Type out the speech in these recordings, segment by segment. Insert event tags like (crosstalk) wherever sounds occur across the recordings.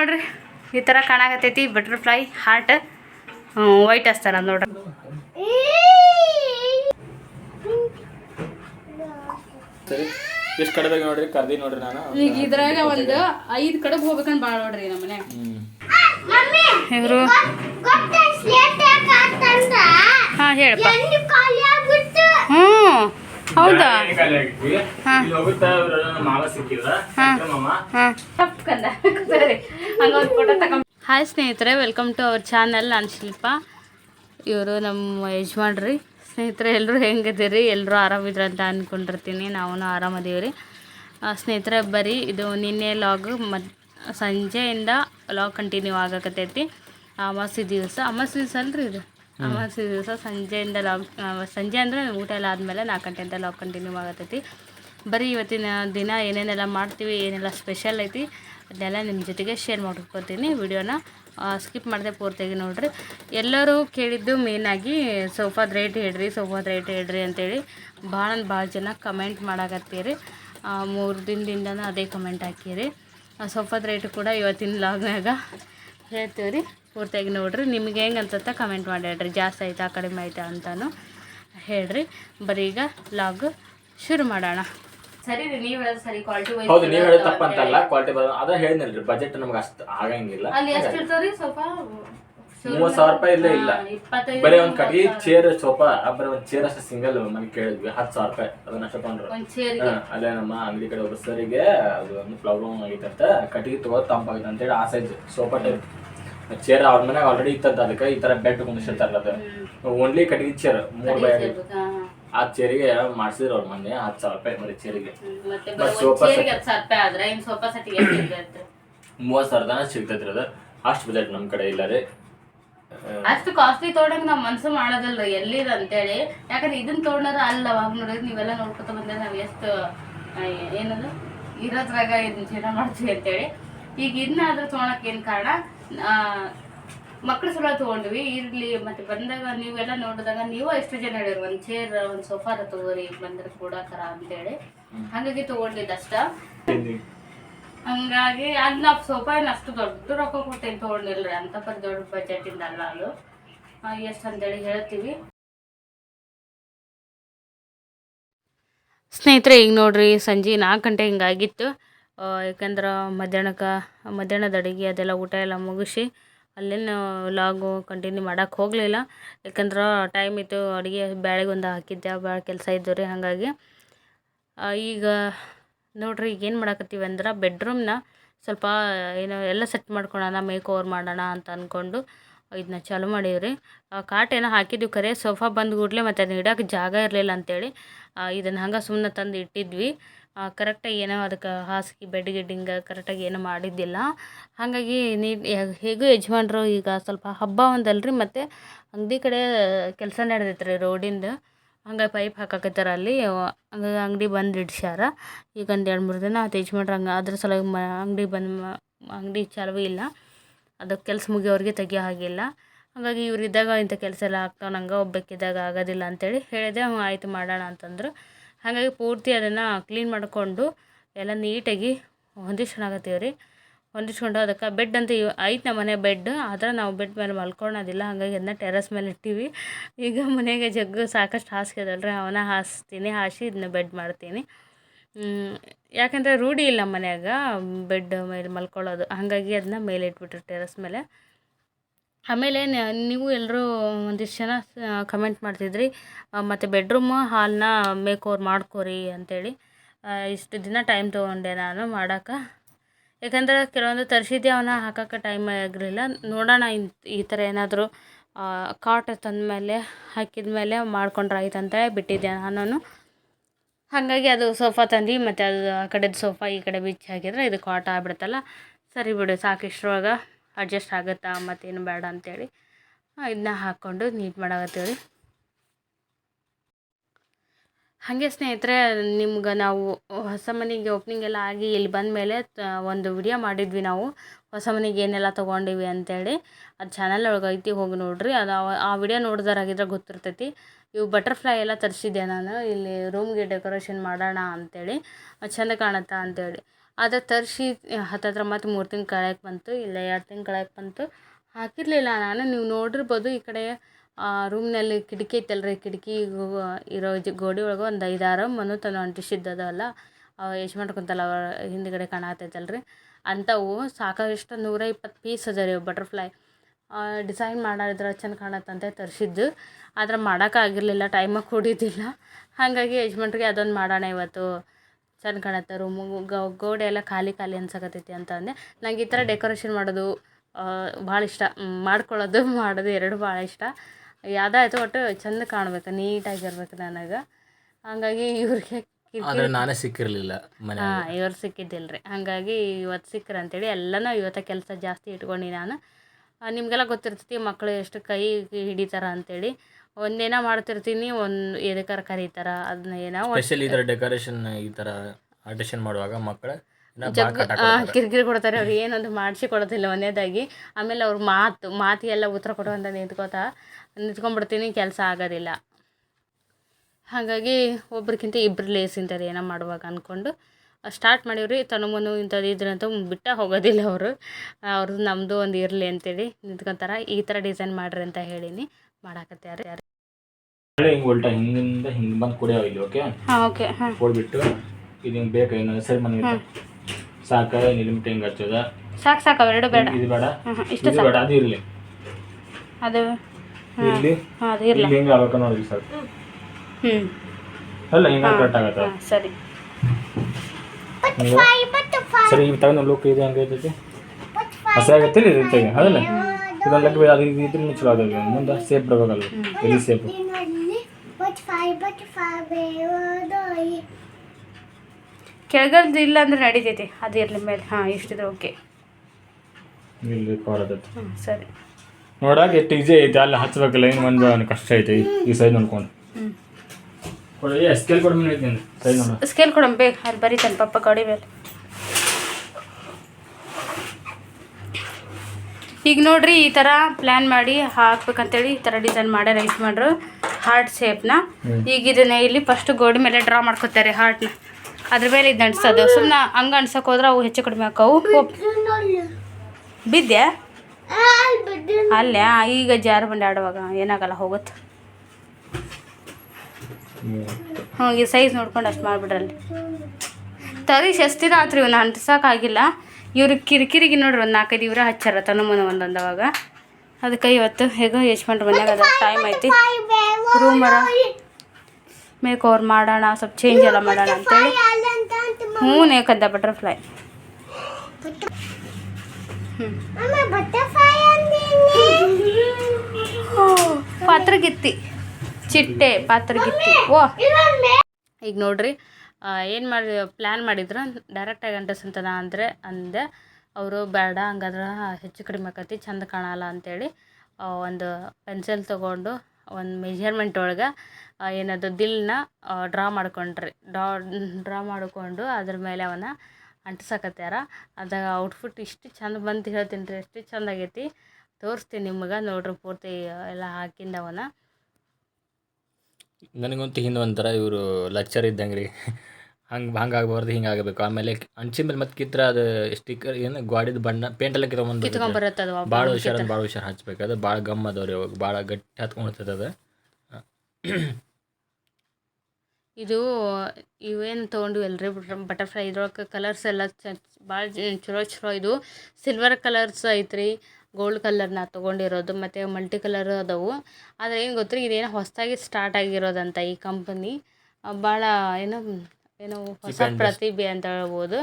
ನೋಡ್ರಿ. ಈ ತರ ಕಾಣಕತ್ತೈತಿ ಬಟರ್ಫ್ಲೈ ಹಾರ್ಟ್ ವೈಟ್ ಹಚ್ತಾರ ನೋಡ್ರಿ. ಎಷ್ಟು ಕಡೆದಾಗ ನೋಡ್ರಿ? ಕರ್ದಿ ನೋಡ್ರಿ ನಾನು. ಈಗ ಇದ್ರಾಗ ಒಂದು ಐದು ಕಡೆಗೆ ಹೋಗ್ಬೇಕಂತ ಭಾಳ ನೋಡ್ರಿ ನಮ್ಮ ಮನ್ಯಾಗ. ಹ್ಮ್. ಇವರು ಹಾಂ ಹೇಳಪ್ಪ. ಹ್ಞೂ ಹೌದಾ? ಹಾಯ್ ಸ್ನೇಹಿತರೆ ವೆಲ್ಕಮ್ ಟು ಅವರ್ ಚಾನಲ್ ನಾನು ಶಿಲ್ಪ ಇವರು ನಮ್ಮ ಯಜಮಾನ್ರಿ. ಸ್ನೇಹಿತರೆ ಎಲ್ಲರೂ ಹೆಂಗಿದ್ದೀರಿ? ಎಲ್ಲರೂ ಆರಾಮಿದ್ರು ಅಂತ ಅಂದ್ಕೊಂಡಿರ್ತೀನಿ ನಾವು ಆರಾಮದೀವಿ ರೀ ಸ್ನೇಹಿತರೆ ಬರೀ ಇದು ನಿನ್ನೆ ಲಾಗ್ ಮದ್ ಸಂಜೆಯಿಂದ ಲಾಗ್ ಕಂಟಿನ್ಯೂ ಆಗಕತ್ತೈತಿ. ಅಮಾಸಿ ದಿವಸ. ಅಮಾಸಿ ದಿವಸ ಅಲ್ರಿ ಇದು? ಅಮಾವಾಸ್ಯೆ ದಿವಸ ಸಂಜೆಯಿಂದ ಲಾಕ್ ಸಂಜೆ ಅಂದರೆ ಊಟ ಎಲ್ಲ ಆದಮೇಲೆ ನಾಲ್ಕು ಗಂಟೆಯಿಂದ ಲಾಕ್ ಕಂಟಿನ್ಯೂ ಆಗತ್ತೈತಿ. ಬರೀ ಇವತ್ತಿನ ದಿನ ಏನೇನೆಲ್ಲ ಮಾಡ್ತೀವಿ, ಏನೆಲ್ಲ ಸ್ಪೆಷಲ್ ಐತಿ ಅದನ್ನೆಲ್ಲ ನಿಮ್ಮ ಜೊತೆಗೆ ಶೇರ್ ಮಾಡ್ಕೊತೀನಿ ವಿಡಿಯೋನ. ಸ್ಕಿಪ್ ಮಾಡದೆ ಪೂರ್ತಿಯಾಗಿ ನೋಡ್ರಿ. ಎಲ್ಲರೂ ಕೇಳಿದ್ದು ಮೇಯ್ನಾಗಿ ಸೋಫಾದ ರೇಟ್ ಹೇಳ್ರಿ ಸೋಫಾದ ರೇಟ್ ಹೇಳ್ರಿ ಅಂತೇಳಿ ಭಾಳ ಭಾಳ ಜನ ಕಮೆಂಟ್ ಮಾಡಾಕತ್ತೀರಿ. ಮೂರು ದಿನದಿಂದನೂ ಅದೇ ಕಮೆಂಟ್ ಹಾಕಿರಿ. ಸೋಫಾದ ರೇಟ್ ಕೂಡ ಇವತ್ತಿನ ಲಾಗ್ನಾಗ ಹೇಳ್ತೀವಿ ರೀ ಪೂರ್ತಿಯಾಗಿ ನೋಡ್ರಿ. ನಿಮ್ಗೆ ಹೆಂಗೆ ಅನ್ಸುತ್ತಾ ಕಮೆಂಟ್ ಮಾಡಿ ಹೇಳ್ರಿ ಜಾಸ್ತಿ ಆಯ್ತಾ ಕಡಿಮೆ ಆಯ್ತಾ ಅಂತಾನು ಹೇಳ್ರಿ. ಬರೀ ಈಗ ಲಾಗ್ ಶುರು ಮಾಡೋಣ. ಸರಿ ರೀ ನೀವು ಹೇಳೋದು ಸರಿ. ಕ್ವಾಲಿಟಿ ಹೌದು ನೀವ್ ಹೇಳೋದು ತಪ್ಪಂತಲ್ಲ ಕ್ವಾಲಿಟಿ ಬರೋದು ಅದ ಹೇಳಿದ್ನಲ್ರಿ ಬಜೆಟ್ ನಮ್ಗೆ ಅಷ್ಟು ಆಗಂಗಿಲ್ಲ. ಅಲ್ಲಿ ಎಷ್ಟು ಇರ್ತಾವ್ರಿ ಸೋಫಾ? ಮೂವತ್ ಸಾವಿರ ರೂಪಾಯಿ ಇಲ್ಲೇ ಇಲ್ಲ. ಬರೀ ಒಂದು ಕಟಿ ಚೇರ್ ಸೋಫಾ ಬರೀ ಒಂದು ಚೇರ್ ಅಷ್ಟೇ ಸಿಂಗಲ್ ಮನೆ ಕೇಳಿದ್ವಿ ಹತ್ತು ಸಾವಿರ ರೂಪಾಯಿ. ಅದನ್ನ ಅಷ್ಟೇ ತಗೊಂಡ್ರು. ಅಲ್ಲೇ ನಮ್ಮ ಅಂಗಡಿ ಕಡೆ ಒಬ್ಬ ಸರಿಗೆ ಅದು ಒಂದು ಪ್ರಾಬ್ಲಮ್ ಆಗೈತಂತ ಕಟ್ಟಿಗೆ ತಗೋ ತಂಪಾಗಿತ್ತು ಅಂತೇಳಿ ಆ ಸೈಜ್ ಸೋಫಾ ಟೈಪ್ ಚೇರ್ ಅವ್ರ ಮನ್ಯಾಗ ಆಲ್ರೆಡಿ ಇತ್ತದ ಅದಕ್ಕೆ ಈ ತರ ಬೆಡ್ ಕುಂದಿಸಿರ್ತಾರಲ್ಲ ಅದು ಓನ್ಲಿ ಕಟ್ಟಿಗೆ ಚೇರ್ ಮೂರ್ ಬೈ ಆ ಚೇರಿಗೆ ಮಾಡ್ಸಿದ್ರು ಅವ್ರ ಮನೆ ಹತ್ತು ಸಾವಿರ ರೂಪಾಯಿ ಬರೀ ಚೇರಿಗೆ ಆದ್ರೆ ಸೋಫಾ ಮೂವತ್ ಸಾವಿರ ತನಕ ಸಿಗ್ತೈತ್ರಿ ಅದು. ಅಷ್ಟು ಬಜೆಟ್ ನಮ್ ಕಡೆ ಇಲ್ಲ ರೀ. ಅಷ್ಟು ಕಾಸ್ಟ್ಲಿ ತೋಡಂಗ್ ನಾವು ಮನ್ಸು ಮಾಡೋದಲ್ರಿ ಎಲ್ಲಿದ ಅಂತೇಳಿ. ಯಾಕಂದ್ರೆ ಇದನ್ನ ತೊಗೊಂಡ್ರೆ ಅಲ್ಲ ಅವಾಗ ನೋಡಿದ್ರೆ ನೀವೆಲ್ಲ ನೋಡ್ಕೊತ ಬಂದ್ರೆ ನಾವ್ ಎಷ್ಟು ಏನದ? ಇರೋದ್ರಾಗ ಇದನ್ನ ಜೀವನ ಮಾಡ್ತೀವಿ ಅಂತೇಳಿ. ಈಗ ಇದನ್ನ ಇದನ್ನಾದ್ರೂ ತೊಗೊಳಕ್ ಏನ್ ಕಾರಣ? ಮಕ್ಕಳ ಸಲ ತೊಗೊಂಡ್ವಿ. ಇರಲಿ ಮತ್ತೆ ಬಂದಾಗ ನೀವೆಲ್ಲ ನೋಡಿದಾಗ ನೀವು ಎಷ್ಟು ಜನ ಹೇಳಿರಿ ಒಂದು ಚೇರ್ ಒಂದು ಸೋಫಾರ ತಗೋರಿ ಬಂದ್ರೆ ಕೊಡಕರ ಅಂತೇಳಿ. ಹಾಗಾಗಿ ತೊಗೊಂಡಿದ್ದು ಅಷ್ಟ ಹಂಗಾಗಿ ಅದು ನಾವು ಸೋಫಾ ಏನು ಅಷ್ಟು ದೊಡ್ಡ ರೊಕ್ಕ ಕೊಟ್ಟೇನು ತೊಗೊಂಡಿಲ್ರಿ. ಅಂತ ಬರೀ ದೊಡ್ಡ ಬಜೆಟಿಂದ ಅಲ್ಲ ಅದು. ಎಷ್ಟು ಅಂತೇಳಿ ಹೇಳ್ತೀವಿ. ಸ್ನೇಹಿತರೆ ಈಗ ನೋಡ್ರಿ ಸಂಜೆ ನಾಲ್ಕು ಗಂಟೆ ಹಿಂಗಾಗಿತ್ತು. ಯಾಕಂದ್ರೆ ಮಧ್ಯಾಹ್ನಕ್ಕೆ ಮಧ್ಯಾಹ್ನದ ಅಡುಗೆ ಅದೆಲ್ಲ ಊಟ ಎಲ್ಲ ಮುಗಿಸಿ ಅಲ್ಲೇನು ಲಾಗು ಕಂಟಿನ್ಯೂ ಮಾಡೋಕೆ ಹೋಗಲಿಲ್ಲ. ಯಾಕಂದ್ರೆ ಟೈಮ್ ಇತ್ತು, ಅಡುಗೆ ಬ್ಯಾಳೆಗೊಂದು ಹಾಕಿದ್ದೆ ಭಾಳ ಕೆಲಸ ಇದ್ದು ರೀ, ಹಾಗಾಗಿ. ಈಗ ನೋಡ್ರಿ, ಈಗ ಏನು ಮಾಡಕತ್ತೀವಿ ಅಂದ್ರೆ ಬೆಡ್ರೂಮ್ನ ಸ್ವಲ್ಪ, ಏನು, ಎಲ್ಲ ಸೆಟ್ ಮಾಡ್ಕೊಳೋಣ ಮೇಕ್ ಓವರ್ ಮಾಡೋಣ ಅಂತ ಅಂದ್ಕೊಂಡು ಇದನ್ನ ಚಾಲು ಆ ಕಾಟ್ ಏನೋ ಹಾಕಿದ್ವಿ ಖರೆ ಸೋಫಾ ಬಂದು ಕೂಡಲೇ ಮತ್ತು ಅದನ್ನ ಇಡೋಕೆ ಜಾಗ ಇರಲಿಲ್ಲ ಅಂತೇಳಿ. ಇದನ್ನು ಹಂಗೆ ಸುಮ್ಮನೆ ತಂದು ಇಟ್ಟಿದ್ವಿ. ಕರೆಕ್ಟಾಗಿ ಏನೋ ಅದಕ್ಕೆ ಹಾಸಿಗೆ ಬೆಡ್ ಗಿಡ್ಡಿಂಗ ಕರೆಕ್ಟಾಗಿ ಏನೂ ಮಾಡಿದ್ದಿಲ್ಲ. ಹಾಗಾಗಿ ನೀಟ್ ಹೇಗೂ ಯಜಮಾನ್ರು ಈಗ ಸ್ವಲ್ಪ ಹಬ್ಬ ಒಂದಲ್ರಿ, ಮತ್ತು ಅಂಗಡಿ ಕಡೆ ಕೆಲಸ ನಡೆದೈತೆ ರೀ ರೋಡಿಂದು. ಹಂಗಾಗಿ ಪೈಪ್ ಹಾಕಾಕತ್ತಾರ ಅಲ್ಲಿ ಹಂಗಾಗಿ ಅಂಗಡಿ ಬಂದು ಇಡ್ಸ್ಯಾರ. ಈಗ ಒಂದು ಎರಡು ಮೂರು ದಿನ ಆತು ಯಜಮಾನ್ರು ಹಂಗೆ, ಅದ್ರ ಸಲುವಾಗಿ ಮ, ಅಂಗಡಿ ಬಂದು ಅಂಗಡಿ ಚಾಲೂ ಇಲ್ಲ. ಅದಕ್ಕೆ ಕೆಲಸ ಮುಗಿಯೋರಿಗೆ ತೆಗಿಯೋ ಹಾಗಿಲ್ಲ. ಹಾಗಾಗಿ ಇವ್ರು ಇದ್ದಾಗ ಇಂಥ ಕೆಲಸ ಎಲ್ಲ ಆಗ್ತಾವೆ, ನಂಗೆ ಒಬ್ಬಕ್ಕಿದ್ದಾಗ ಆಗೋದಿಲ್ಲ ಅಂತೇಳಿ ಹೇಳಿದೆ ಆಯಿತು ಮಾಡೋಣ ಅಂತಂದ್ರು. ಹಾಗಾಗಿ ಪೂರ್ತಿ ಅದನ್ನು ಕ್ಲೀನ್ ಮಾಡಿಕೊಂಡು ಎಲ್ಲ ನೀಟಾಗಿ ಹೊಂದಿಸ್ಕೊಳಕತ್ತೀವಿ ರೀ. ಹೊಂದಿಸ್ಕೊಂಡು ಅದಕ್ಕೆ ಬೆಡ್ ಅಂತ ಇವ್ ಐತೆ ನಮ್ಮ ಮನೆ ಬೆಡ್, ಆದ್ರೆ ನಾವು ಬೆಡ್ ಮೇಲೆ ಮಲ್ಕೊಳೋದಿಲ್ಲ. ಹಾಗಾಗಿ ಅದನ್ನ ಟೆರಸ್ ಮೇಲೆ ಇಟ್ಟಿವಿ. ಈಗ ಮನೆಗೆ ಜಗ್ಗು ಸಾಕಷ್ಟು ಹಾಸಿಗೆ ಅದಲ್ರಿ ಅವನ್ನ ಹಾಸ್ತೀನಿ, ಹಾಸಿ ಇದನ್ನ ಬೆಡ್ ಮಾಡ್ತೀನಿ. ಯಾಕಂದರೆ ರೂಢಿ ಇಲ್ಲ ಮನ್ಯಾಗ ಬೆಡ್ ಮೇಲೆ ಮಲ್ಕೊಳ್ಳೋದು ಹಾಗಾಗಿ ಅದನ್ನ ಮೇಲೆ ಇಟ್ಬಿಟ್ರು ಟೆರಸ್ ಮೇಲೆ. ಆಮೇಲೆ ನೀವು ಎಲ್ಲರೂ ಒಂದಿಷ್ಟು ಜನ ಕಮೆಂಟ್ ಮಾಡ್ತಿದ್ರಿ. ಮತ್ತು ಬೆಡ್ರೂಮು ಹಾಲನ್ನ ಮೇಕ್ ಓವರ್ ಮಾಡ್ಕೋರಿ ಅಂತೇಳಿ. ಆ, ಇಷ್ಟು ದಿನ ಟೈಮ್ ತೊಗೊಂಡೆ ನಾನು ಮಾಡೋಕ್ಕೆ ಯಾಕಂದರೆ ಕೆಲವೊಂದು ತರಿಸಿದ್ದೆ ಅವನ್ನ ಹಾಕೋಕ್ಕೆ ಟೈಮ್ ಆಗಿರಲಿಲ್ಲ. ನೋಡೋಣ ಈ ಥರ ಏನಾದರೂ ಕಾಟ್ ತಂದ ಮೇಲೆ ಹಾಕಿದ ಮೇಲೆ ಮಾಡ್ಕೊಂಡ್ರೆ ಆಯ್ತು ಅಂತ ಬಿಟ್ಟಿದ್ದೆ ನಾನು ಹಾಗಾಗಿ ಅದು ಸೋಫಾ ತಂದು ಮತ್ತು ಅದು ಆ ಕಡೆದು ಸೋಫಾ ಈ ಕಡೆ ಬಿಚ್ಚಿ ಹಾಕಿದರೆ ಇದು ಕಾಟ್ ಆಗ್ಬಿಡುತ್ತಲ್ಲ ಸರಿ ಬಿಡು ಸಾಕು ಇಷ್ಟರೊಳಗೆ. ಅಡ್ಜಸ್ಟ್ ಆಗುತ್ತಾ, ಮತ್ತೇನು ಬೇಡ ಅಂತೇಳಿ ಇದನ್ನ ಹಾಕ್ಕೊಂಡು ನೀಟ್ ಮಾಡಾಕತ್ತೀವಿ ಹಾಗೆ ಸ್ನೇಹಿತರೆ, ನಿಮ್ಗೆ ನಾವು ಹೊಸ ಮನೆಗೆ ಓಪ್ನಿಂಗ್ ಎಲ್ಲ ಆಗಿ ಇಲ್ಲಿ ಬಂದ ಮೇಲೆ ಒಂದು ವಿಡಿಯೋ ಮಾಡಿದ್ವಿ ನಾವು. ಹೊಸ ಮನೆಗೆ ಏನೆಲ್ಲ ತೊಗೊಂಡಿವಿ ಅಂತೇಳಿ, ಅದು ಚಾನಲ್ ಒಳಗೆ ಐತಿ, ಹೋಗಿ ನೋಡ್ರಿ. ಅದು ಆ- ವಿಡಿಯೋ ನೋಡ್ದಾರಾಗಿದ್ರೆ ಗೊತ್ತಿರ್ತೈತಿ. ಇವು ಬಟರ್ಫ್ಲೈ ಎಲ್ಲ ತರಿಸಿದ್ದೆ ನಾನು. ಇಲ್ಲಿ ರೂಮ್ಗೆ ಡೆಕೋರೇಷನ್ ಮಾಡೋಣ ಅದು ಚಂದ ಕಾಣುತ್ತಾ ಅಂತೇಳಿ. ಅದು ತರಿಸಿ ಹತ್ತತ್ರ ಮತ್ತು ಮೂರು ತಿಂಗ್ಳು ಕಳೆಯಕ್ಕೆ ಬಂತು, ಇಲ್ಲ ಎರಡು ತಿಂಗ್ಳು ಕಳೆಯಕ್ಕೆ ಬಂತು. ಹಾಕಿರಲಿಲ್ಲ ನಾನು, ನೀವು ನೋಡಿರ್ಬೋದು ಈ ಕಡೆ ರೂಮ್ನಲ್ಲಿ ಕಿಟಕಿ ಐತಲ್ರಿ, ಕಿಟಕಿ ಇರೋ ಜ, ಗೋಡೆ ಒಳಗೆ ಒಂದು ಐದಾರು ಮನು ತನ ಅಂಟಿಸಿದ್ದದಲ್ಲ ಅವು ಯಜಮಾನ್ರು ಕುಂತಲ್ಲ, ಅವ್ರ ಹಿಂದ್ಗಡೆ ಕಾಣತೈತಲ್ರಿ. ಅಂಥವು ಸಾಕಷ್ಟು ನೂರ ಇಪ್ಪತ್ತು ಪೀಸ್ ಅದ ರೀ, ಬಟರ್ಫ್ಲೈ. ಡಿಸೈನ್ ಮಾಡಿದ್ರೆ ಚಂದ ಕಾಣತ್ತಂತೆ ತರಿಸಿದ್ದು ಆದ್ರೆ ಮಾಡೋಕ್ಕಾಗಿರಲಿಲ್ಲ ಟೈಮಾಗಿ ಕೂಡಿದ್ದಿಲ್ಲ. ಹಾಗಾಗಿ ಯಜಮಾನ್ರಿಗೆ ಅದೊಂದು ಮಾಡೋಣ ಇವತ್ತು. ಚಂದ ಕಾಣತ್ತೆ ರೂಮು ಗೋಡೆ ಎಲ್ಲ ಖಾಲಿ ಖಾಲಿ ಅನ್ಸಕತ್ತೈತಿ ಅಂತ ಅಂದೆ. ನಂಗೆ ಈ ಥರ ಡೆಕೋರೇಷನ್ ಮಾಡೋದು ಭಾಳ ಇಷ್ಟ. ಮಾಡ್ಕೊಳ್ಳೋದು (laughs) ಮಾಡೋದು ಎರಡು ಭಾಳ ಇಷ್ಟ. ಯಾವುದಾಯ್ತು ಒಟ್ಟು ಚಂದ ಕಾಣ್ಬೇಕು ನೀಟಾಗಿರ್ಬೇಕು ನನಗೆ. ಹಾಗಾಗಿ ಇವ್ರಿಗೆ ಆದ್ರೆ ನಾನೇ ಸಿಕ್ಕಿರಲಿಲ್ಲ ಮನೆ ಹಾಂ ಇವ್ರು ಸಿಕ್ಕಿದ್ದಿಲ್ಲ ರೀ ಹಾಗಾಗಿ ಇವತ್ತು ಸಿಕ್ಕ್ರು ಅಂತೇಳಿ ಎಲ್ಲನೂ ಇವತ್ತು ಕೆಲಸ ಜಾಸ್ತಿ ಇಟ್ಕೊಂಡು ನಾನು. ನಿಮಗೆಲ್ಲ ಗೊತ್ತಿರ್ತೈತಿ ಮಕ್ಕಳು ಎಷ್ಟು ಕೈ ಹಿಡಿತಾರ ಅಂತೇಳಿ. ಒಂದೇನೋ ಮಾಡ್ತಿರ್ತೀನಿ ಒಂದು ಎದಕ್ಕಾರ ಕರೀತಾರ ಅದನ್ನ ಏನೋ ಸ್ಪೆಷಲ್ ಈ ಥರ ಡೆಕೋರೇಷನ್ ಈ ಥರ ಆರ್ಟಿಷನ್ ಮಾಡುವಾಗ ಮಕ್ಕಳು ಕಿರಿಕಿರಿ ಕೊಡ್ತಾರೆ ಅವ್ರು ಏನೊಂದು ಮಾಡಿಸಿ ಕೊಡೋದಿಲ್ಲ ಒಂದೇದಾಗಿ ಆಮೇಲೆ ಅವ್ರ ಮಾತು ಮಾತಿಗೆಲ್ಲ ಉತ್ತರ ಕೊಡುವಂತ ನಿಂತ್ಕೋತಾ ನಿಂತ್ಕೊಂಡ್ಬಿಡ್ತೀನಿ ಕೆಲಸ ಆಗೋದಿಲ್ಲ. ಹಾಗಾಗಿ ಒಬ್ರಿಗಿಂತ ಇಬ್ರು ಲೇಸ್ ಇಂಥದ್ದು ಏನೋ ಮಾಡುವಾಗ ಅಂದ್ಕೊಂಡು ಸ್ಟಾರ್ಟ್ ಮಾಡೀವ್ರಿ ತನುಮನು ಇಂಥದ್ದು ಇದ್ರಂತ ಬಿಟ್ಟ ಹೋಗೋದಿಲ್ಲ ಅವರು. ಅವ್ರದ್ದು ನಮ್ಮದು ಒಂದು ಇರಲಿ ಅಂತೇಳಿ ನಿಂತ್ಕೊಂತಾರ. ಈ ಥರ ಡಿಸೈನ್ ಮಾಡ್ರಿ ಅಂತ ಹೇಳೀನಿ. ಮಾಡಾಕತ್ಯಾರ. ಹಿಂಗೆ ಉಲ್ಟಾ ಹಿಂದಿಂದ ಹಿಂಗೆ ಬಂದು ಕುಡಿಯೋ ಇಲ್ಲಿ ಓಕೆ ಹಾಂ ಓಕೆ ಹಾಂ. ಕೊಡ್ಬಿಟ್ಟು ಇದು ಹಿಂಗೆ ಬೇಕು ಇನ್ನೊಂದು ಸರಿ ಮನೆ ಸಾಕ ಲಿಮಿಟ್ ಹಿಂಗೆ ಹಚ್ಚೋದ? ಸಾಕು ಸಾಕು ಅವೆರಡು ಬೇಡ. ಇದು ಬೇಡ. ಇಷ್ಟು ಇದು ಬೇಡ ಅದು ಇರಲಿ. ಅದು ಇಲ್ಲಿ? ಅದು ಇರ್ಲಿ. ಇಲ್ಲಿ ಹಿಂಗೆ ಆಗ್ಬೇಕು ನೋಡ್ರಿ ಸರ್. ಹ್ಞೂ ಅಲ್ಲ ಹಿಂಗೆ ಕರೆಕ್ಟ್ ಆಗತ್ತೆ? ಸರಿ. ಸರಿ ಈಗ ತಗೊಂಡು ಲುಕ್ ಇದೆ ಹಂಗೆ ಇರ್ತೈತಿ. ಹಸಿ ಆಗತ್ತೆ ಇದು ತೆಗೆ ಅದಲ್ಲ. ಇದೊಂದು ಲೆಕ್ಕ ಅದು ಇದು ಇದ್ರ ಚಲೋ ಅದ ಮುಂದೆ ಸೇಪ್ ಬಿಡ್ಬೇಕಲ್ಲ ಎಲ್ಲಿ ಸೇಪ್ ಕೆಳಗಲ್ದು ಇಲ್ಲ ಅಂದ್ರೆ ನಡೀತೈತಿ ಅದು ಇರಲಿ ಮೇಲೆ ಹಾಂ ಇಷ್ಟಿದ್ರೆ ಓಕೆ ಇಲ್ಲಿ ಆದದ್ದು ಹ್ಞೂ ಸರಿ ನೋಡಾಕ ಎಷ್ಟು ಈಸಿ ಐತೆ ಅಲ್ಲಿ ಲೈನ್ ಏನು ಒಂದು ಕಷ್ಟ ಐತೆ ಈ- ಸೈಡ್ ಸೈಜ್ ನೋಡ್ಕೊಂಡು ಸ್ಕೇಲ್ ಕೊಡಮ್ ಸ್ಕೇಲ್ ಕೊಡಮ್ ಬೇಗ ಅಲ್ಲಿ ಬರೀತಾನೆ ಪಪ್ಪ ಗಾಡಿ ಮೇಲೆ ಈಗ ನೋಡ್ರಿ ಈ ಥರ ಪ್ಲ್ಯಾನ್ ಮಾಡಿ ಹಾಕ್ಬೇಕಂತೇಳಿ ಈ ಥರ ಡಿಸೈನ್ ಮಾಡ್ಯಾರ ರೈಸ್ ಮಾಡ್ರು ಹಾರ್ಟ್ ಶೇಪ್ನ ಈಗ ಇದನ್ನ ಇಲ್ಲಿ ಫಸ್ಟ್ ಗೋಡೆ ಮೇಲೆ ಡ್ರಾ ಮಾಡ್ಕೊತಾರೆ ಹಾರ್ಟ್ನ ಅದ್ರ ಮೇಲೆ ಇದು ಅಂಟಿಸೋದು ಸುಮ್ಮನೆ ಹಂಗೆ ಅನ್ಸಕ್ಕೆ ಹೋದ್ರೆ ಅವು ಹೆಚ್ಚು ಕಡಿಮೆ ಹಾಕವು. ಬಿದ್ದೆ ಅಲ್ಲೇ ಈಗ ಜಾರು ಬಂಡೆ ಆಡುವಾಗ ಏನಾಗಲ್ಲ ಹೋಗುತ್ತೆ ಹ್ಞೂ ಈ ಸೈಜ್ ನೋಡ್ಕೊಂಡು ಅಷ್ಟು ಮಾಡಿಬಿಡ್ರಲ್ಲಿ. ತರೀಶ್ ಎಷ್ಟು ದಿನ ಆತ್ರಿ ಇವನ್ನ ಅಂಟಿಸೋಕ್ಕಾಗಿಲ್ಲ ಇವ್ರಿಗೆ ಕಿರಿಕಿರಿಗೆ ನೋಡ್ರಿ ಒಂದು ನಾಲ್ಕೈದು ಇವರ ಹಚ್ಚಾರ ತನ್ನ ಮನೆ ಒಂದೊಂದು ಅವಾಗ. ಅದಕ್ಕೆ ಇವತ್ತು ಹೇಗೋ ಯಜಮಾನ್ರ ಮನ್ಯಾಗ ಅದ ಟೈಮ್ ಐತಿ. ರೂಮರ ಮೇಕ್ ಓವರ್ ಮಾಡೋಣ ಸ್ವಲ್ಪ ಚೇಂಜ್ ಎಲ್ಲ ಮಾಡೋಣ ಅಂತೇಳಿ. ಹ್ಞೂ ನೇಕಂದ ಬಟರ್ಫ್ಲೈ ಪಾತ್ರಗಿತ್ತಿ. ಚಿಟ್ಟೆ ಪಾತ್ರಗಿತ್ತಿ. ಓ. ಈಗ ನೋಡ್ರಿ. ಏನು ಮಾಡಿ ಪ್ಲ್ಯಾನ್ ಮಾಡಿದ್ರು? ಡೈರೆಕ್ಟಾಗಿ ಅಂಟಿಸಂತ ನಾ ಅಂದರೆ, ಅಂದೆ, ಅವರು ಬೇಡ, ಹಂಗಾದ್ರೆ ಹೆಚ್ಚು ಕಡಿಮೆ ಆಕತಿ, ಚಂದ ಕಾಣಲ್ಲ ಅಂತೇಳಿ ಒಂದು ಪೆನ್ಸಿಲ್ ತೊಗೊಂಡು, ಒಂದು ಮೆಜರ್ಮೆಂಟ್ ಒಳಗೆ ಏನದು, ದಿಲ್ನ ಡ್ರಾ ಮಾಡ್ಕೊಂಡ್ರಿ. ಡ್ರಾ ಡ್ರಾ ಮಾಡಿಕೊಂಡು ಅದ್ರ ಮೇಲೆ ಅವನ್ನ ಅಂಟಿಸಕತ್ಯಾರ. ಅದಾಗ ಔಟ್ಫಿಟ್ ಇಷ್ಟು ಚಂದ ಬಂತು ಹೇಳ್ತೀನಿ ರೀ ಎಷ್ಟು ಚಂದ ಆಗೈತಿ. ತೋರಿಸ್ತೀನಿ ನಿಮ್ಗೆ ನೋಡ್ರಿ ಪೂರ್ತಿ ಎಲ್ಲ ಹಾಕಿಂದವನ ನನಗಂತೂ ಹಿಂದೆ ಒಂಥರ ಇವರು ಲೆಕ್ಚರ್ ಇದ್ದಂಗೆ ರೀ ಹಂಗೆ ಹಂಗೆ ಆಗಬಾರ್ದು ಹಿಂಗೆ ಆಗಬೇಕು. ಆಮೇಲೆ ಅಂಚಿನ ಮೇಲೆ ಮತ್ತೆ ಕಿತ್ರ ಅದು ಸ್ಟಿಕ್ಕರ್ ಏನು ಗಾಡಿದ ಬಣ್ಣ ಪೇಂಟ್ ಎಲ್ಲ ಕಿತ್ಕೊಂಡ್ಬಂದು ಭಾಳ ಹುಷಾರು ಭಾಳ ಹುಷಾರು ಹಚ್ಬೇಕು. ಅದು ಭಾಳ ಗಮ್ ಅದಾವ್ರಿ ಅವಾಗ ಭಾಳ ಗಟ್ಟಿ ಹತ್ಕೊಂಡಿರ್ತದೆ ಅದು. ಇದು ಇವೇನು ತೊಗೊಂಡು ಎಲ್ರಿ ಬಟರ್ಫ್ಲೈ ಇದ್ರೊಳಗೆ ಕಲರ್ಸ್ ಎಲ್ಲ ಭಾಳ ಚಲೋ ಚಲೋ ಇದು. ಸಿಲ್ವರ್ ಕಲರ್ಸ್ ಐತ್ರಿ. ಗೋಲ್ಡ್ ಕಲರ್ನ ನಾ ತೊಗೊಂಡಿರೋದು ಮತ್ತು ಮಲ್ಟಿ ಕಲರ್ ಅದಾವು. ಆದರೆ ಏನು ಗೊತ್ತ್ರಿ ಇದೇನು ಹೊಸದಾಗಿ ಸ್ಟಾರ್ಟ್ ಆಗಿರೋದಂತ ಈ ಕಂಪನಿ ಭಾಳ ಏನು ಏನೋ ಹೊಸ ಪ್ರತಿಭೆ ಅಂತ ಹೇಳ್ಬೋದು.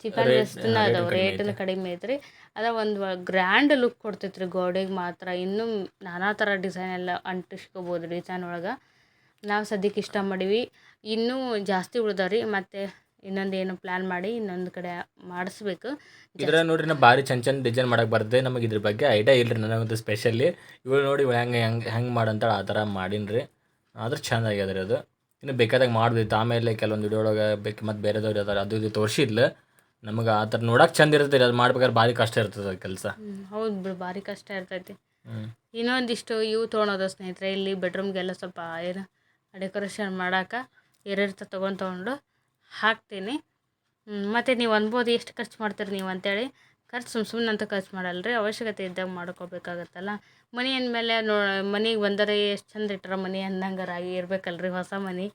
ಚೀಪ್ ಆ್ಯಂಡ್ ಅದಾವು ಬೆಸ್ಟ್ನ ಅದಾವೆ ಕಡಿಮೆ ರೇಟನ್ನು ಕಡಿಮೆ ಐತ್ರಿ. ಅದ ಒಂದು ಗ್ರ್ಯಾಂಡ್ ಲುಕ್ ಕೊಡ್ತೈತ್ರಿ ಗೋಡೆಗೆ ಮಾತ್ರ. ಇನ್ನೂ ನಾನಾ ಥರ ಡಿಸೈನ್ ಎಲ್ಲ ಅಂಟಿಸ್ಕೋಬೋದು ಡಿಸೈನ್ ಒಳಗೆ. ನಾವು ಸದ್ಯಕ್ಕೆ ಇಷ್ಟ ಮಾಡೀವಿ. ಇನ್ನೂ ಜಾಸ್ತಿ ಉಳ್ದಾವ್ರಿ. ಮತ್ತು ಇನ್ನೊಂದು ಏನು ಪ್ಲ್ಯಾನ್ ಮಾಡಿ ಇನ್ನೊಂದು ಕಡೆ ಮಾಡಿಸ್ಬೇಕು. ಇದ್ರ ನೋಡ್ರಿ ನಾ ಭಾರಿ ಚಂದ ಚಂದ ಡಿಸೈನ್ ಮಾಡಕ್ಕೆ ಬರ್ದೆ ನಮಗೆ ಇದ್ರ ಬಗ್ಗೆ ಐಡಿಯಾ ಇಲ್ಲರಿ ನನಗಂತೂ ಸ್ಪೆಷಲಿ ಇವಳು ನೋಡಿ ಹೆಂಗೆ ಹೆಂಗೆ ಹೆಂಗೆ ಮಾಡಂತ ಆ ಥರ ಮಾಡೀನಿ ಆದ್ರೆ ಚಂದ ಆಗ್ಯದ ರೀ ಅದು. ಇನ್ನು ಬೇಕಾದಾಗ ಮಾಡ್ದಿತ್ತು ಆಮೇಲೆ ಕೆಲವೊಂದು ವಿಡಿಯೋ ಒಳಗೆ ಬೇಕು ಮತ್ತು ಬೇರೆದವ್ರು ಇರ್ತಾರೆ ಅದು ಇದು ತೋರಿಸಿದ್ಲು. ನಮಗೆ ಆ ಥರ ನೋಡಕ್ಕೆ ಚಂದ ಇರ್ತದೆ ಅದು ಮಾಡ್ಬೇಕಾದ್ರೆ ಭಾರಿ ಕಷ್ಟ ಇರ್ತದೆ ಕೆಲಸ. ಹೌದು ಬಿಡು ಭಾರಿ ಕಷ್ಟ ಇರ್ತೈತಿ. ಇನ್ನೊಂದಿಷ್ಟು ಇವು ತೊಗೊಳೋದು ಸ್ನೇಹಿತರೆ. ಇಲ್ಲಿ ಬೆಡ್ರೂಮ್ಗೆಲ್ಲ ಸ್ವಲ್ಪ ಏನು ಡೆಕೋರೇಷನ್ ಮಾಡೋಕೆ ಏರಿರ್ತ ತೊಗೊಂಡು ತೊಗೊಂಡು ಹಾಕ್ತೀನಿ. ಮತ್ತು ನೀವು ಅನ್ಬೋದು ಎಷ್ಟು ಖರ್ಚು ಮಾಡ್ತೀರಿ ನೀವು ಅಂತೇಳಿ. ಖರ್ಚು ಸುಮ್ಮ ಸುಮ್ಮನೆ ಅಂತ ಖರ್ಚು ಮಾಡಲ್ಲ ರೀ ಅವಶ್ಯಕತೆ ಇದ್ದಾಗ ಮಾಡ್ಕೋಬೇಕಾಗತ್ತಲ್ಲ. ಮನೆ ಅಂದಮೇಲೆ ನೋ, ಮನೆಗೆ ಬಂದರೆ ಎಷ್ಟು ಚಂದ ಇಟ್ಟರೆ ಮನೆ ಅನ್ನಂಗಾರಾಗಿ ಇರಬೇಕಲ್ಲ ರೀ ಹೊಸ ಮನೆ.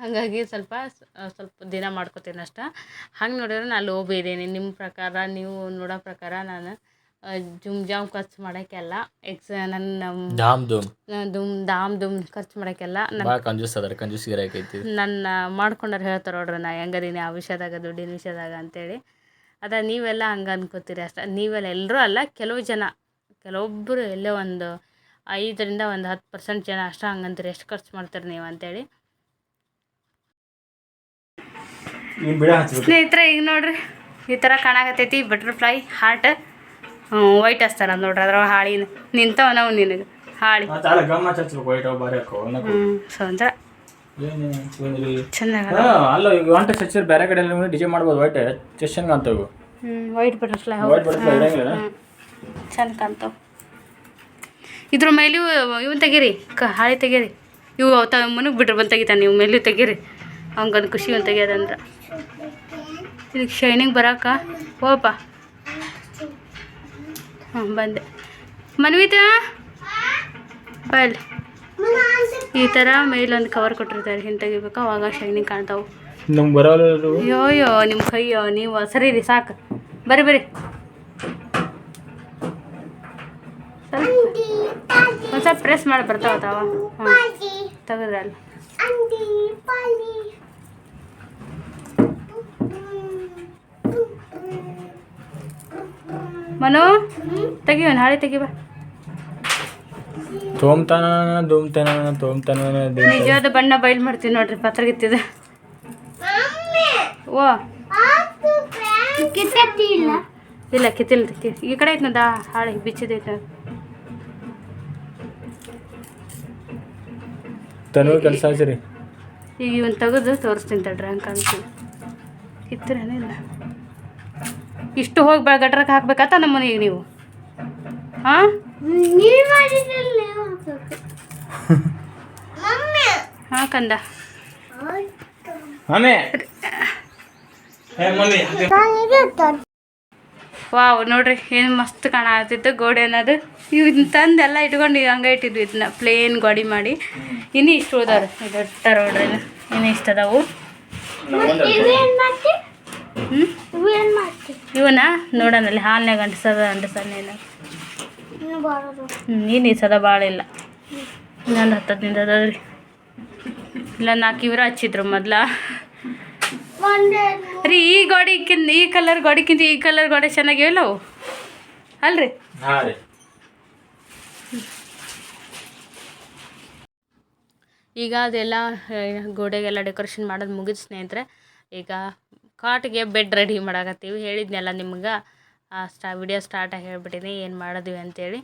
ಹಾಗಾಗಿ ಸ್ವಲ್ಪ ಸ್ವಲ್ಪ ದಿನ ಮಾಡ್ಕೋತೀನಿ ಅಷ್ಟೆ ಹಂಗೆ ನೋಡಿದ್ರೆ ನಾನು ಲೋಭ ಇದ್ದೀನಿ ನಿಮ್ಮ ಪ್ರಕಾರ, ನೀವು ನೋಡೋ ಪ್ರಕಾರ ನಾನು ಜುಮ್ ಜಾಮ್ ಖರ್ಚು ಮಾಡೋಕ್ಕೆಲ್ಲ ಎಕ್ಸ್ ನನ್ನ ಧಾಮ್ ಧೂಮ್ ದುಮ್. ದಾಮ್ ದುಮ್ ಖರ್ಚು ಮಾಡೋಕ್ಕೆಲ್ಲ ಭಾಳ ಕಂಜೂಸ್ ಅದಾರ ಕಂಜೂಸ್ ಗಿರಾಕೈತಿ ನನ್ನ ಮಾಡ್ಕೊಂಡವ್ರು ಹೇಳ್ತಾರೆ ನೋಡ್ರಿ ನಾ ಹೆಂಗದೀನಿ ಆ ವಿಷಯದಾಗ ದುಡ್ಡಿನ ವಿಷಯದಾಗ ಅಂತೇಳಿ. ಅದ ನೀವೆಲ್ಲ ಹಂಗೆ ಅನ್ಕೋತೀರಿ ಅಷ್ಟೇ. ನೀವೆಲ್ಲ ಎಲ್ಲರೂ ಅಲ್ಲ ಕೆಲವು ಜನ ಕೆಲವೊಬ್ಬರು ಎಲ್ಲೇ ಒಂದು ಐದರಿಂದ ಒಂದು ಹತ್ತು ಪರ್ಸೆಂಟ್ ಜನ ಅಷ್ಟೇ ಹಂಗಂತೀರಿ ಎಷ್ಟು ಖರ್ಚು ಮಾಡ್ತೀರಿ ನೀವು ಅಂತೇಳಿ. ಸ್ನೇಹಿತರೆ ಈಗ ನೋಡ್ರಿ ಈ ಥರ ಕಾಣಕತ್ತೈತಿ ಬಟರ್ಫ್ಲೈ ಹಾರ್ಟ್ ವೈಟ್ ಹಚ್ತಾನ ನೋಡ್ರಿ ಅದ್ರ ಹಾಳಿ ನಿಂತವ ನಾವು ನಿನಗೆ ಹಾಳಿ. ಹ್ಞೂ ಸೊ ಅಂದ್ರೆ ಏನು ಏನಿಲ್ಲ ಚೆನ್ನಾಗ ಹಾ ಅಲ್ಲ ಈಗ ಒಂಟ ಹಚ್ಚಿದ್ರೆ ಬೇರೆ ಕಡೆ ಡಿಜೆ ಮಾಡ್ಬೋದು ವೈಟ್ ಅಂತವು ಹ್ಞೂ ವೈಟ್ ಬಟರ್ಫ್ಲೈ ವೈಟ್ ಬಟರ್ಫ್ಲೈ ಇರಂಗಿಲ್ಲ? ಚಂದ ಕಾಣ್ತಾವ. ಇದ್ರ ಮೇಲೂ ಇವನ್ ತೆಗೀರಿ ಕ ಹಾಳಿ ತೆಗೀರಿ. ಇವು ತ ಮನಗೆ ಬಿಟ್ರೆ ಬಂದು ತೆಗಿತಾನೆ ನೀವು ಮೇಲೂ ತೆಗೀರಿ. ಅವ್ನಿಗೊಂದು ಖುಷಿ ಒಂದು ತೆಗಿಯೋದಂದ್ರೆ ಇದಕ್ಕೆ ಶೈನಿಂಗ್ ಬರಾಕ ಹೋಪ ಹಾಂ ಬಂದೆ. ಮನ್ವಿತಾ? ಬಲ್. ಈ ಥರ ಮೇಲೊಂದು ಕವರ್ ಕೊಟ್ಟಿರ್ತಾರೆ ಹಿಂಗೆ ತೆಗಿಬೇಕು ಅವಾಗ ಶೈನಿಂಗ್ ಕಾಣ್ತಾವೆ. ನಮ್ಗೆ ಬರೋಲ್ಲ ಅಯ್ಯೋ ಅಯ್ಯೋ ನಿಮ್ಮ ಕೈಯೋ ನೀವು ಸರಿ ರೀ ಸಾಕು. ಬರ್ರಿ ಬರ್ರಿ. ಒಂದು ಸ್ವಲ್ಪ ಪ್ರೆಸ್ ಮಾಡಿ ಬರ್ತಾವ ತಾವ. ಹಾಂ ತೆಗೆದ್ರಲ್ಲ. ಮನು ತೆಗಿಯೋಣ ಹಾಳೆ ತೆಗಿಬಾ. ತೋಮ್ತಾನ ಧೂಮ್ತಾನ ತೋಮ್ತಾನ ನಿಜವಾದ ಬಣ್ಣ ಬಯಲು ಮಾಡ್ತೀವಿ ನೋಡ್ರಿ ಪತ್ರಗಿತ್ತಿದ. ಓ. ಇಲ್ಲ ಕಿತ್ತಿಲ್ಲ ಕಿ- ಈ ಕಡೆ ಐತೆ ನೋಡ ಹಾಳೆ ಬಿಚ್ಚಿದೈತೆ ತನು ಕೆಲಸ ಆಚರಿ ಈಗ ಇವನ್ ತೆಗೆದು ತೋರಿಸ್ತೀನಿ ತಡ್ರಿ ಹಂಗೆ ಕಾಣ್ತೀನಿ ಕಿತ್ತರೇನಿಲ್ಲ ಇಷ್ಟು ಹೋಗಿ ಬ ಗಟ್ರಕ್ಕೆ ಹಾಕ್ಬೇಕಾತ ನಮ್ಮ ಮನೆಗೆ ನೀವು ಹಾಂ ಹಾಂ ಕಂದ. ವಾವ್ ನೋಡ್ರಿ ಏನು ಮಸ್ತ್ ಕಾಣತಿತ್ತು ಗೋಡೆ ಅನ್ನೋದು. ಇವ್ ಇದನ್ನ ತಂದು ಎಲ್ಲ ಇಟ್ಕೊಂಡು ಈಗ ಹಂಗೆ ಇಟ್ಟಿದ್ವಿ ಇದನ್ನ ಪ್ಲೇನ್ ಗೋಡಿ ಮಾಡಿ. ಇನ್ನೂ ಇಷ್ಟು ಉಳ್ದಾರ ಇದು ಇಟ್ಟಾರ ನೋಡ್ರಿ ಇನ್ನು. ಇಷ್ಟು ಅದಾವು. ಇವನ? ನೋಡೋಣ ಅಲ್ಲಿ ಹಾಲ್ನಾಗ ಅಂಟಿಸದ ಅಂಟಿಸನೇನು ಹ್ಞೂ ಏನು ಸದ ಭಾಳ ಇಲ್ಲ. ಇನ್ನೊಂದು ಹತ್ತತ್ತು ನಿಂದ ಅದಾವ್ರಿ ಇಲ್ಲ ನಾಲ್ಕು ಇವ್ರ ಹಚ್ಚಿದ್ರು ಮೊದ್ಲ. ರೀ ಈ ಗೋಡಿಕ್ಕಿಂತ ಈ ಕಲರ್ ಗೋಡಿಕ್ಕಿಂತ ಈ ಕಲರ್ ಗೋಡೆ ಚೆನ್ನಾಗಿವಲ್ಲ ಅವು ಅಲ್ರಿ? ಈಗ ಅದೆಲ್ಲ ಗೋಡೆಗೆಲ್ಲ ಡೆಕೋರೇಷನ್ ಮಾಡೋದು ಮುಗಿದ ಸ್ನೇಹಿತರೆ ಈಗ ಕಾಟಿಗೆ ಬೆಡ್ ರೆಡಿ ಮಾಡಾಕತ್ತೀವಿ. ಹೇಳಿದ್ನಲ್ಲ ನಿಮ್ಗೆ? ಸ್ಟಾ ವಿಡಿಯೋ ಸ್ಟಾರ್ಟಾಗಿ ಹೇಳ್ಬಿಟ್ಟಿನಿ ಏನು ಮಾಡಿದ್ವಿ ಅಂತೇಳಿ.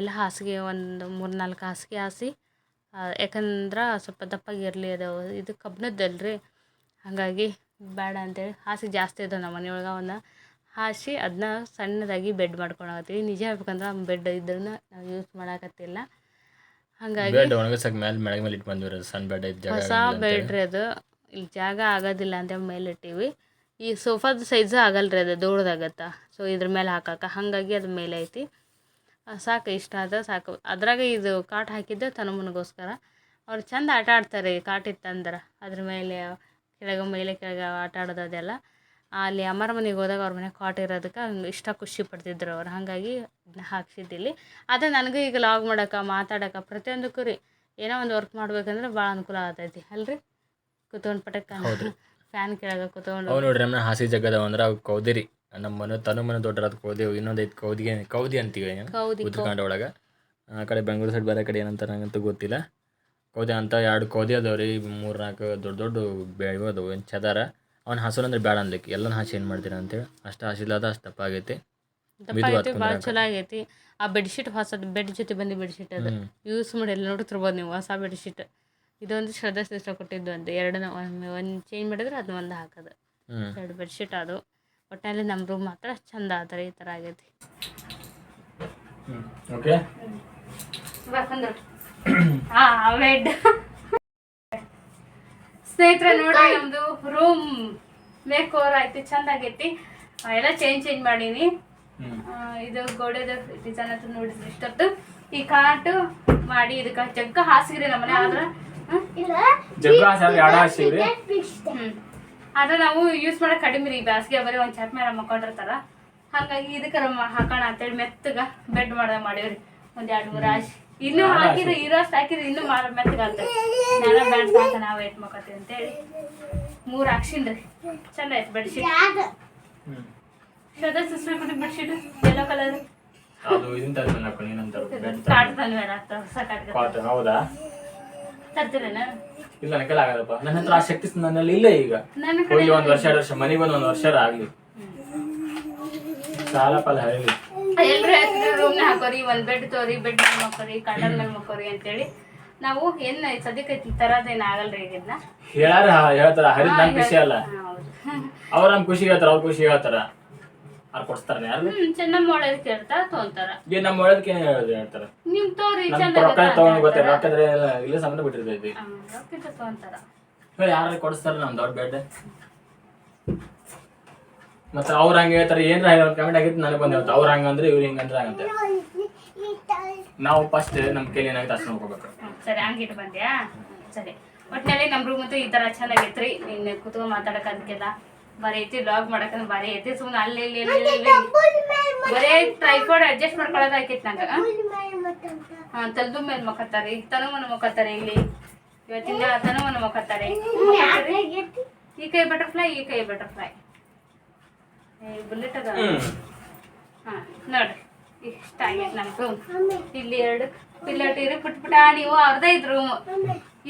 ಎಲ್ಲ ಹಾಸಿಗೆ ಒಂದು ಮೂರು ನಾಲ್ಕು ಹಾಸಿಗೆ ಹಾಸಿ ಯಾಕಂದ್ರೆ ಸ್ವಲ್ಪ ದಪ್ಪಾಗಿರಲಿ ಅದು ಇದು ಕಬ್ಬಿಣದ್ದಲ್ರಿ. ಹಾಗಾಗಿ ಬೇಡ ಅಂತೇಳಿ. ಹಾಸಿಗೆ ಜಾಸ್ತಿ ಇದಾವೆ ನಮ್ಮ ಮನೆಯೊಳಗೆ ಅವನ್ನ ಹಾಸಿ ಅದನ್ನ ಸಣ್ಣದಾಗಿ ಬೆಡ್ ಮಾಡ್ಕೊಳಕತ್ತೀವಿ ನಿಜ ಹೇಳ್ಬೇಕಂದ್ರೆ ಬೆಡ್ ಇದ್ರನ್ನ ನಾವು ಯೂಸ್ ಮಾಡಾಕತ್ತಿಲ್ಲ. ಹಾಗಾಗಿ ಮೇಲೆ ಮೇಲೆ ಇಟ್ಟು ಸಣ್ಣ ಬೆಡ್ ಹೊಸ ಬೆಡ್ ರೀ ಅದು. ಇಲ್ಲಿ ಜಾಗ ಆಗೋದಿಲ್ಲ ಅಂತ ಮೇಲೆ ಇಟ್ಟೀವಿ ಈ ಸೋಫಾದ ಆಗಲ್ಲ ರೀ ಅದು, ದೊಡ್ಡದಾಗತ್ತೆ? ಸೊ ಇದ್ರ ಮೇಲೆ ಹಾಕಕ್ಕೆ. ಹಾಗಾಗಿ ಅದು ಮೇಲೆ ಐತಿ. ಸಾಕು, ಇಷ್ಟ ಆದ ಸಾಕು. ಅದ್ರಾಗ ಇದು ಕಾಟ್ ಹಾಕಿದ್ದೆ ತನಮನಗೋಸ್ಕರ. ಅವ್ರು ಚಂದ ಆಟ ಆಡ್ತಾರೆ ಕಾಟ್ ಇತ್ತಂದ್ರೆ ಅದ್ರ. ಮೇಲೆ, ಕೆಳಗ ಮೇಲೆ, ಕೆಳಗ ಆಟ ಆಡೋದು ಅದೆಲ್ಲ. ಅಲ್ಲಿ ಅಮ್ಮರ ಮನೆಗೆ ಹೋದಾಗ ಅವ್ರ ಮನೆ ಕಾಟ್ ಇರೋದಕ್ಕೆ ಇಷ್ಟ ಖುಷಿ ಪಡ್ತಿದ್ರು ಅವ್ರು. ಹಾಗಾಗಿ ಹಾಕ್ಸಿದ್ದಿಲ್ಲಿ. ಅದೇ ನನಗೂ ಈಗ ಲಾಗ್ ಮಾಡೋಕೆ ಮಾತಾಡೋಕೆ ಪ್ರತಿಯೊಂದಕ್ಕೂ ರೀ ಏನೋ ಒಂದು ವರ್ಕ್ ಮಾಡ್ಬೇಕಂದ್ರೆ ಭಾಳ ಅನುಕೂಲ ಆಗ್ತೈತಿ. ಅಲ್ರಿ? ಕುತ್ಕೊಂಡು ಪಟಕ್. ಫ್ಯಾನ್ ಕೆಳಗೆ ಕುತ್ಕೊಂಡು. ಅವ್ ನೋಡ್ರಿ ನಮ್ಮ ಹಾಸಿ ಜಗದ ಅಂದ್ರೆ ಅವು ಕೌದಿರಿ. ನಮ್ಮ ಮನೆ ತನು ಮನೆ ದೊಡ್ಡರಾದ ಕೌದಿ ಇನ್ನೊಂದು ಐತೆ ಕೌದಿಗೆ ಕೌದಿ ಅಂತೀವಿ ಉತ್ತರಕಾಂಡ ಒಳಗೆ. ಆ ಕಡೆ ಬೆಂಗಳೂರು ಸೈಡ್ ಬೇರೆ ಕಡೆ ಏನಂತ ನಂಗಂತೂ ಗೊತ್ತಿಲ್ಲ. ಕೌದಿ ಅಂತ ಎರಡು ಕೌದಿ ಅದಾವ ರೀ ಮೂರು ನಾಲ್ಕು ದೊಡ್ಡ ದೊಡ್ಡ ಬೆಳೆವು ಅದಾವು. ಏನು ಚದಾರ? ಅವ್ನು ಹಸಲು ಅಂದ್ರೆ ಬೇಡ ಅನ್ಲಿಕ್ಕೆ. ಎಲ್ಲನ ಹಾಸಿ ಏನು ಮಾಡ್ತೀರಾ ಅಂತೇಳಿ ಅಷ್ಟು ಹಸಿಲಾದ ಅಷ್ಟು ದಪ್ಪ ಆಗೈತಿ. ಭಾಳ ಚಲೋ ಆಗೈತಿ. ಆ ಬೆಡ್ಶೀಟ್ ಹೊಸದು ಬೆಡ್ ಜೊತೆ ಬಂದು ಬೆಡ್ಶೀಟ್ ಅದು. ಯೂಸ್ ಮಾಡಿ ಎಲ್ಲ ನೋಡ್ತಿರ್ಬೋದು ನೀವು ಹೊಸ ಬೆಡ್ಶೀಟ್ ಇದೊಂದು ಶ್ರದ್ಧಾ ಸಿಸ್ಟರ್ ಕೊಟ್ಟಿದ್ದು ಅಂತ ಎರಡನ್ನ ಒಂದು ಒಂದು ಚೇಂಜ್ ಮಾಡಿದ್ರೆ ಅದನ್ನ ಒಂದು ಹಾಕೋದು. ಎರಡು ಬೆಡ್ಶೀಟ್ ಅದು. ಒಟ್ಟಿನಲ್ಲಿ ನಮ್ಮ ರೂಮ್ ಮಾತ್ರ ಚಂದ ಆದ್ರೆ ಈ ಥರ ಆಗೈತಿ. ಸ್ನೇಹಿತರೆ ನೋಡಿ ನಮ್ದು ರೂಮ್ ಮೇಕ್ ಓವರ್ ಆಯ್ತು ಚಂದ ಆಗೈತಿ. ಎಲ್ಲ ಚೇಂಜ್ ಚೇಂಜ್ ಮಾಡೀನಿ. ಇದು ಗೋಡೆದ ಡಿಸೈನ್ ಅಂತ ನೋಡಿದ್ರಿ ಇಷ್ಟೊತ್ತು. ಈ ಕಾಟು ಮಾಡಿ ಇದಕ್ಕೆ ಜಗ್ಗ ಹಾಸಿಗ್ರಿ ನಮ್ಮನೆ ಆದ್ರ ಹ್ಮ್? ಜಗ್ಗ ಹಾಸ್ಯಾರ ಎರಡು ಹಾಸಿವ್ರಿ ಆದ್ರೆ ನಾವು ಯೂಸ್ ಮಾಡಕ್ ಕಡಿಮೆ ರೀ ಬ್ಯಾಸ್ಗೆ ಬರೀ ಒಂದ್ ಚಟ್ ಮೇಲೆ ಮಕ್ಕೊಂಡಿರ್ತಾರ ಹಾಗಾಗಿ ಇದಕ್ಕೆ ಹಾಕೋಣ ಅಂತೇಳಿ ಮೆತ್ತಗ ಬೆಡ್ ಮಾಡ್ದ ಮಾಡೇವ್ರಿ. ಒಂದ್ ಎರಡು ಮೂರು ಹಾಸಿ ಇನ್ನೂ ಹಾಕಿದ್ರೆ ಇರೋಷ್ಟು ಹಾಕಿದ್ರೆ ಇನ್ನೂ ಮಾಡ ಮೆತ್ತಗಂತ ನಾನು ಬ್ಯಾಡ್ ಸಾಕ ನಾವು ಏಟ್ ಮಕ್ಕತ್ತೀವಿ ಅಂತೇಳಿ. ಮೂರ್ ಹಾಕ್ಸಿನ್ರಿ. ಚಂದ ಆಯ್ತು ಬೆಡ್ಶೀಟ್ ಹ್ಮ್. ಶ್ರದ್ಧಾ ಸಿಸ್ಟರ್ ಕೊಟ್ಟು ಬೆಡ್ಶೀಟ್ ಯೆಲ್ಲೋ ಕಲರ್ ಅದು ಇದನ್ನ ತಂದ್ಮೇಲೆ ಹಾಕೊಂಡು ಏನಂತಾರ ಬೆಡ್ ಕಾಟ್ ತಂದ ಮೇಲೆ ಆಗ್ತಾವ ಹೊಸ ಕಾಟ್ ಕಾಟ್ ಹೌದಾ? ತರ್ತೀರೇನ? ಇಲ್ಲ ನಕಲ್ ಕೈಲಿ ಆಗಲ್ಲಪ್ಪ. ನನ್ನ ಹತ್ರ ಆ ಶಕ್ತಿ ನನ್ನಲ್ಲಿ ಇಲ್ಲ ಈಗ. ನನ್ನ ಹೋಗಿ ಒಂದ್ ವರ್ಷ ಎರಡು ವರ್ಷ ಮನೆಗೆ ಬಂದು ಒಂದ್ ವರ್ಷ ಆಗ್ಲಿ. ಸಾಲ ಪಾಲ ಹೇಳಿ ಎಲ್ರು ಹೇಳ್ತಿದ್ರು ರೂಮ್ನ ಹಾಕೋರಿ ಒಂದ್ ಬೆಡ್ ತೋರಿ ಬೆಡ್ ಮೇಲೆ ಮಕ್ಕೋರಿ ಕಟನ್ ಮೇಲೆ ಮಕ್ಕೋರಿ ಅಂತೇಳಿ. ನಾವು ಏನ್ ಸದ್ಯಕ್ಕೆ ತರದೇನ್ ಆಗಲ್ರಿ ಈಗ ಇದನ್ನ ಹೇಳಾರ ಹೇಳ್ತಾರ ಹರಿದ್ ನನ್ ಖುಷಿ ಅಲ್ಲ. ಅವ್ರ ನಮ್ ಖುಷಿ ಹೇಳ್ತಾರ ಅವ್ರ ಖುಷಿ ಹೇಳ್ತಾರ. ಅವ್ರು ಕೊಡ್ಸ್ತಾರ ಯಾರು ಹ್ಮ್ ಚೆನ್ನಮ್ಮ ಒಳ್ಳೇದ್ ಕೇಳ್ತಾ ತೊಂತಾರ. ಈಗ ನಮ್ಮ ಒಳದಕ್ಕೆ ಏನ್ ಹೇಳೋದು ಹೇಳ್ತಾರ. ನಿಮ್ ತೋರಿ ನಮ್ ರೊಕ್ಕ ತಗೊಂಡ್ ಗೊತ್ತಿಲ್ಲ ರೊಕ್ಕ ಎಲ್ಲ ಇಲ್ಲೇ ಸಂಬಂಧ ಬಿಟ್ಟಿರ್ತೈತಿ. ರೊಕ್ಕಿಂತ ತೊಂತಾರ. ಹೇಳಿ ಯಾರು ಕೊಡಿಸ್ತಾರ ನಮ್ ದೊಡ್ಡ ಬೆಡ್ ಮತ್ತೆ ಅವ್ರ ಹಂಗ ಹೇಳ್ತಾರೆ ಏನ್ರ ಕಮೆಂಟ್ ಆಗಿತ್ತು ನನಗೆ ಬಂದ ಹೇಳ್ತಾರೆ ಅವ್ರ ಹಂಗಂದ್ರೆ ಇವ್ರು ಹಿಂಗಂದ್ರೆ ಹಂಗಂತ. ನಾವು ಫಸ್ಟ್ ನಮ್ ಕೈಲಿ ಏನಾಗುತ್ತೆ ಅಷ್ಟು ನೋಡ್ಕೋಬೇಕು ಹ್ಮ್, ಸರಿ ಹಂಗಿಟ್ಟು ಬಂದ್ಯಾ? ಹ್ಮ್, ಸರಿ. ಒಟ್ನಲ್ಲಿ ನಮ್ ರೂಮ್ ಅಂತೂ ಈ ತರ ಚೆನ್ನಾಗೈತ್ರಿ. ನಿನ್ನ ಕುತ್ಕೊಂಡ್ ಮಾತಾಡಕ್ ಅದಕ್ಕೆಲ್ಲ ಬರೀ ಐತಿ ಲಾಗ್ ಮಾಡಕಂದ್ರೆ ಬರೀ ಐತಿ ಸುಮ್ನೆ ಅಲ್ಲಿ ಇಲ್ಲಿ ಇಲ್ಲಿ ಬರೇ ಟ್ರೈಫೋಡ್ ಅಡ್ಜಸ್ಟ್ ಮಾಡ್ಕೊಳ್ಳೋದು ಆಕೈತಿ ನಂಗ. ಹಾ ತಲ್ದು ಮೇಲೆ ಮಕ್ಕತ್ತಾರೆ ಈಗ ತನುವನ ಮಕ್ಕತ್ತಾರೆ ಇಲ್ಲಿ. ಇವತ್ತಿಂದ ತನುವನ ಮಕ್ಕತ್ತಾರೆ ಈ ಕೈ ಬಟರ್ಫ್ಲೈ ಈ ಕೈ ಬಟರ್ಫ್ಲೈ ಬುಲೆಟ್ ಅದ ಹಾ ನೋಡ್ರಿ ಇಷ್ಟ ಆಗೈತೆ ನಮ್ದು ಇಲ್ಲಿ ಎರಡು ಪಿಲ್ಲಟ್ ಇರಿ ಪುಟ್ ಪುಟ ನೀವು ಅರ್ಧ ಇದ್ರು.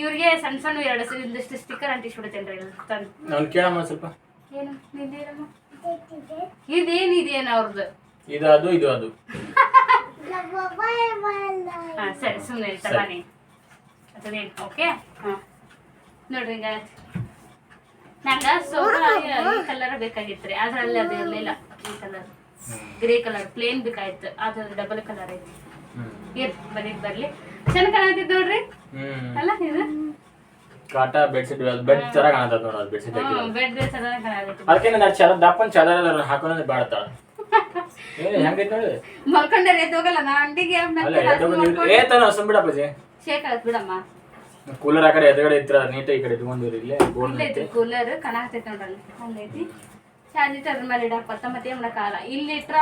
ಇವ್ರಿಗೆ ಸಣ್ಣ ಸಣ್ಣ ಎರಡು ಒಂದಿಷ್ಟು ಸ್ಟಿಕ್ಕರ್ ಅಂಟಿಸ್ಬಿಡ್ತೇನೆ ರೀ ತಂದು. ನಾನು ಕೇಳಮ್ಮ ಸ್ವಲ್ಪ. ಇದೇನಿದೇನು ಅವ್ರದ್ದು? ಇದು ಅದು ಇದು ಅದು. ಹಾ ಸರಿ ಸುಮ್ಮನೆ ಇರ್ತಲ್ಲ ನೀನು ಅದೇನು ಓಕೆ ಹಾಂ. ನೋಡ್ರಿ ಈಗ. ನಂಗೆ ಸೋಫಾ ಈ ಕಲರ್ ಬೇಕಾಗಿತ್ತು ಆದ್ರೆ ಅಲ್ಲಿ ಅದು ಇರಲಿಲ್ಲ. ಈ ಕಲರ್ ಗ್ರೇ ಕಲರ್ ಪ್ಲೇನ್ ಬೇಕಾಯ್ತು ಅದು ಡಬಲ್ ಕಲರ್ ಐತಿ ಇರ್ ಬರೀ ಬರ್ಲಿ. ಚೆನ್ನಾಗಿ ಕಾಣತಿದ್ ನೋಡ್ರಿ? ಹ್ಮ್. ಅಲ್ಲ ಇದು? ಕಾಟ ಬೆಡ್ಶೀಟ್ ಬೆಡ್ ಕಾಣತದ ನೋಡ ಅದು ಬೆಡ್ಶೀಟ್ ಚೆನ್ನಾಗಿ ಕಾಣತೈತಿ ಅದಕ್ಕೆ ನಾನು ಚದ ದಪ್ಪನ್ ಚದರ ಹಾಕೊಂಡ್ರೆ ಹೆಂಗೈತೆ ನೋಡಿ. ಮಲ್ಕೊಂಡ್ರೆ ನಾ ಅಂಟಿಗೆ ಅಲ್ಲ ಎದ್ದು ಬಂದು ಏ ತಾನ ಹೊಸ ಬಿಡಪ್ಪಾಜಿ ಶೇಕ್ ಆಯ್ತು ಬಿಡಮ್ಮ. ಕೂಲರ್ ಆ ಕಡೆ ಎದುರುಗಡೆ ಇತ್ರ ನೀಟ್ ಈ ಕಡೆ ಇಲ್ಲೇ ಬೋರ್ಡ್ ಕೂಲರ್ ನೋಡ್ರಿ ಹಂಗೈತಿ ಚಾರ್ಜ್ ಇಟ್ಟು ಅದ್ರ ಮೇಲೆ ಇಡಾಕ ಮತ್ತೆ ಮಾಡಕ್ಕಾಗಲ್ಲ ಇಲ್ಲಿ ಇಟ್ರ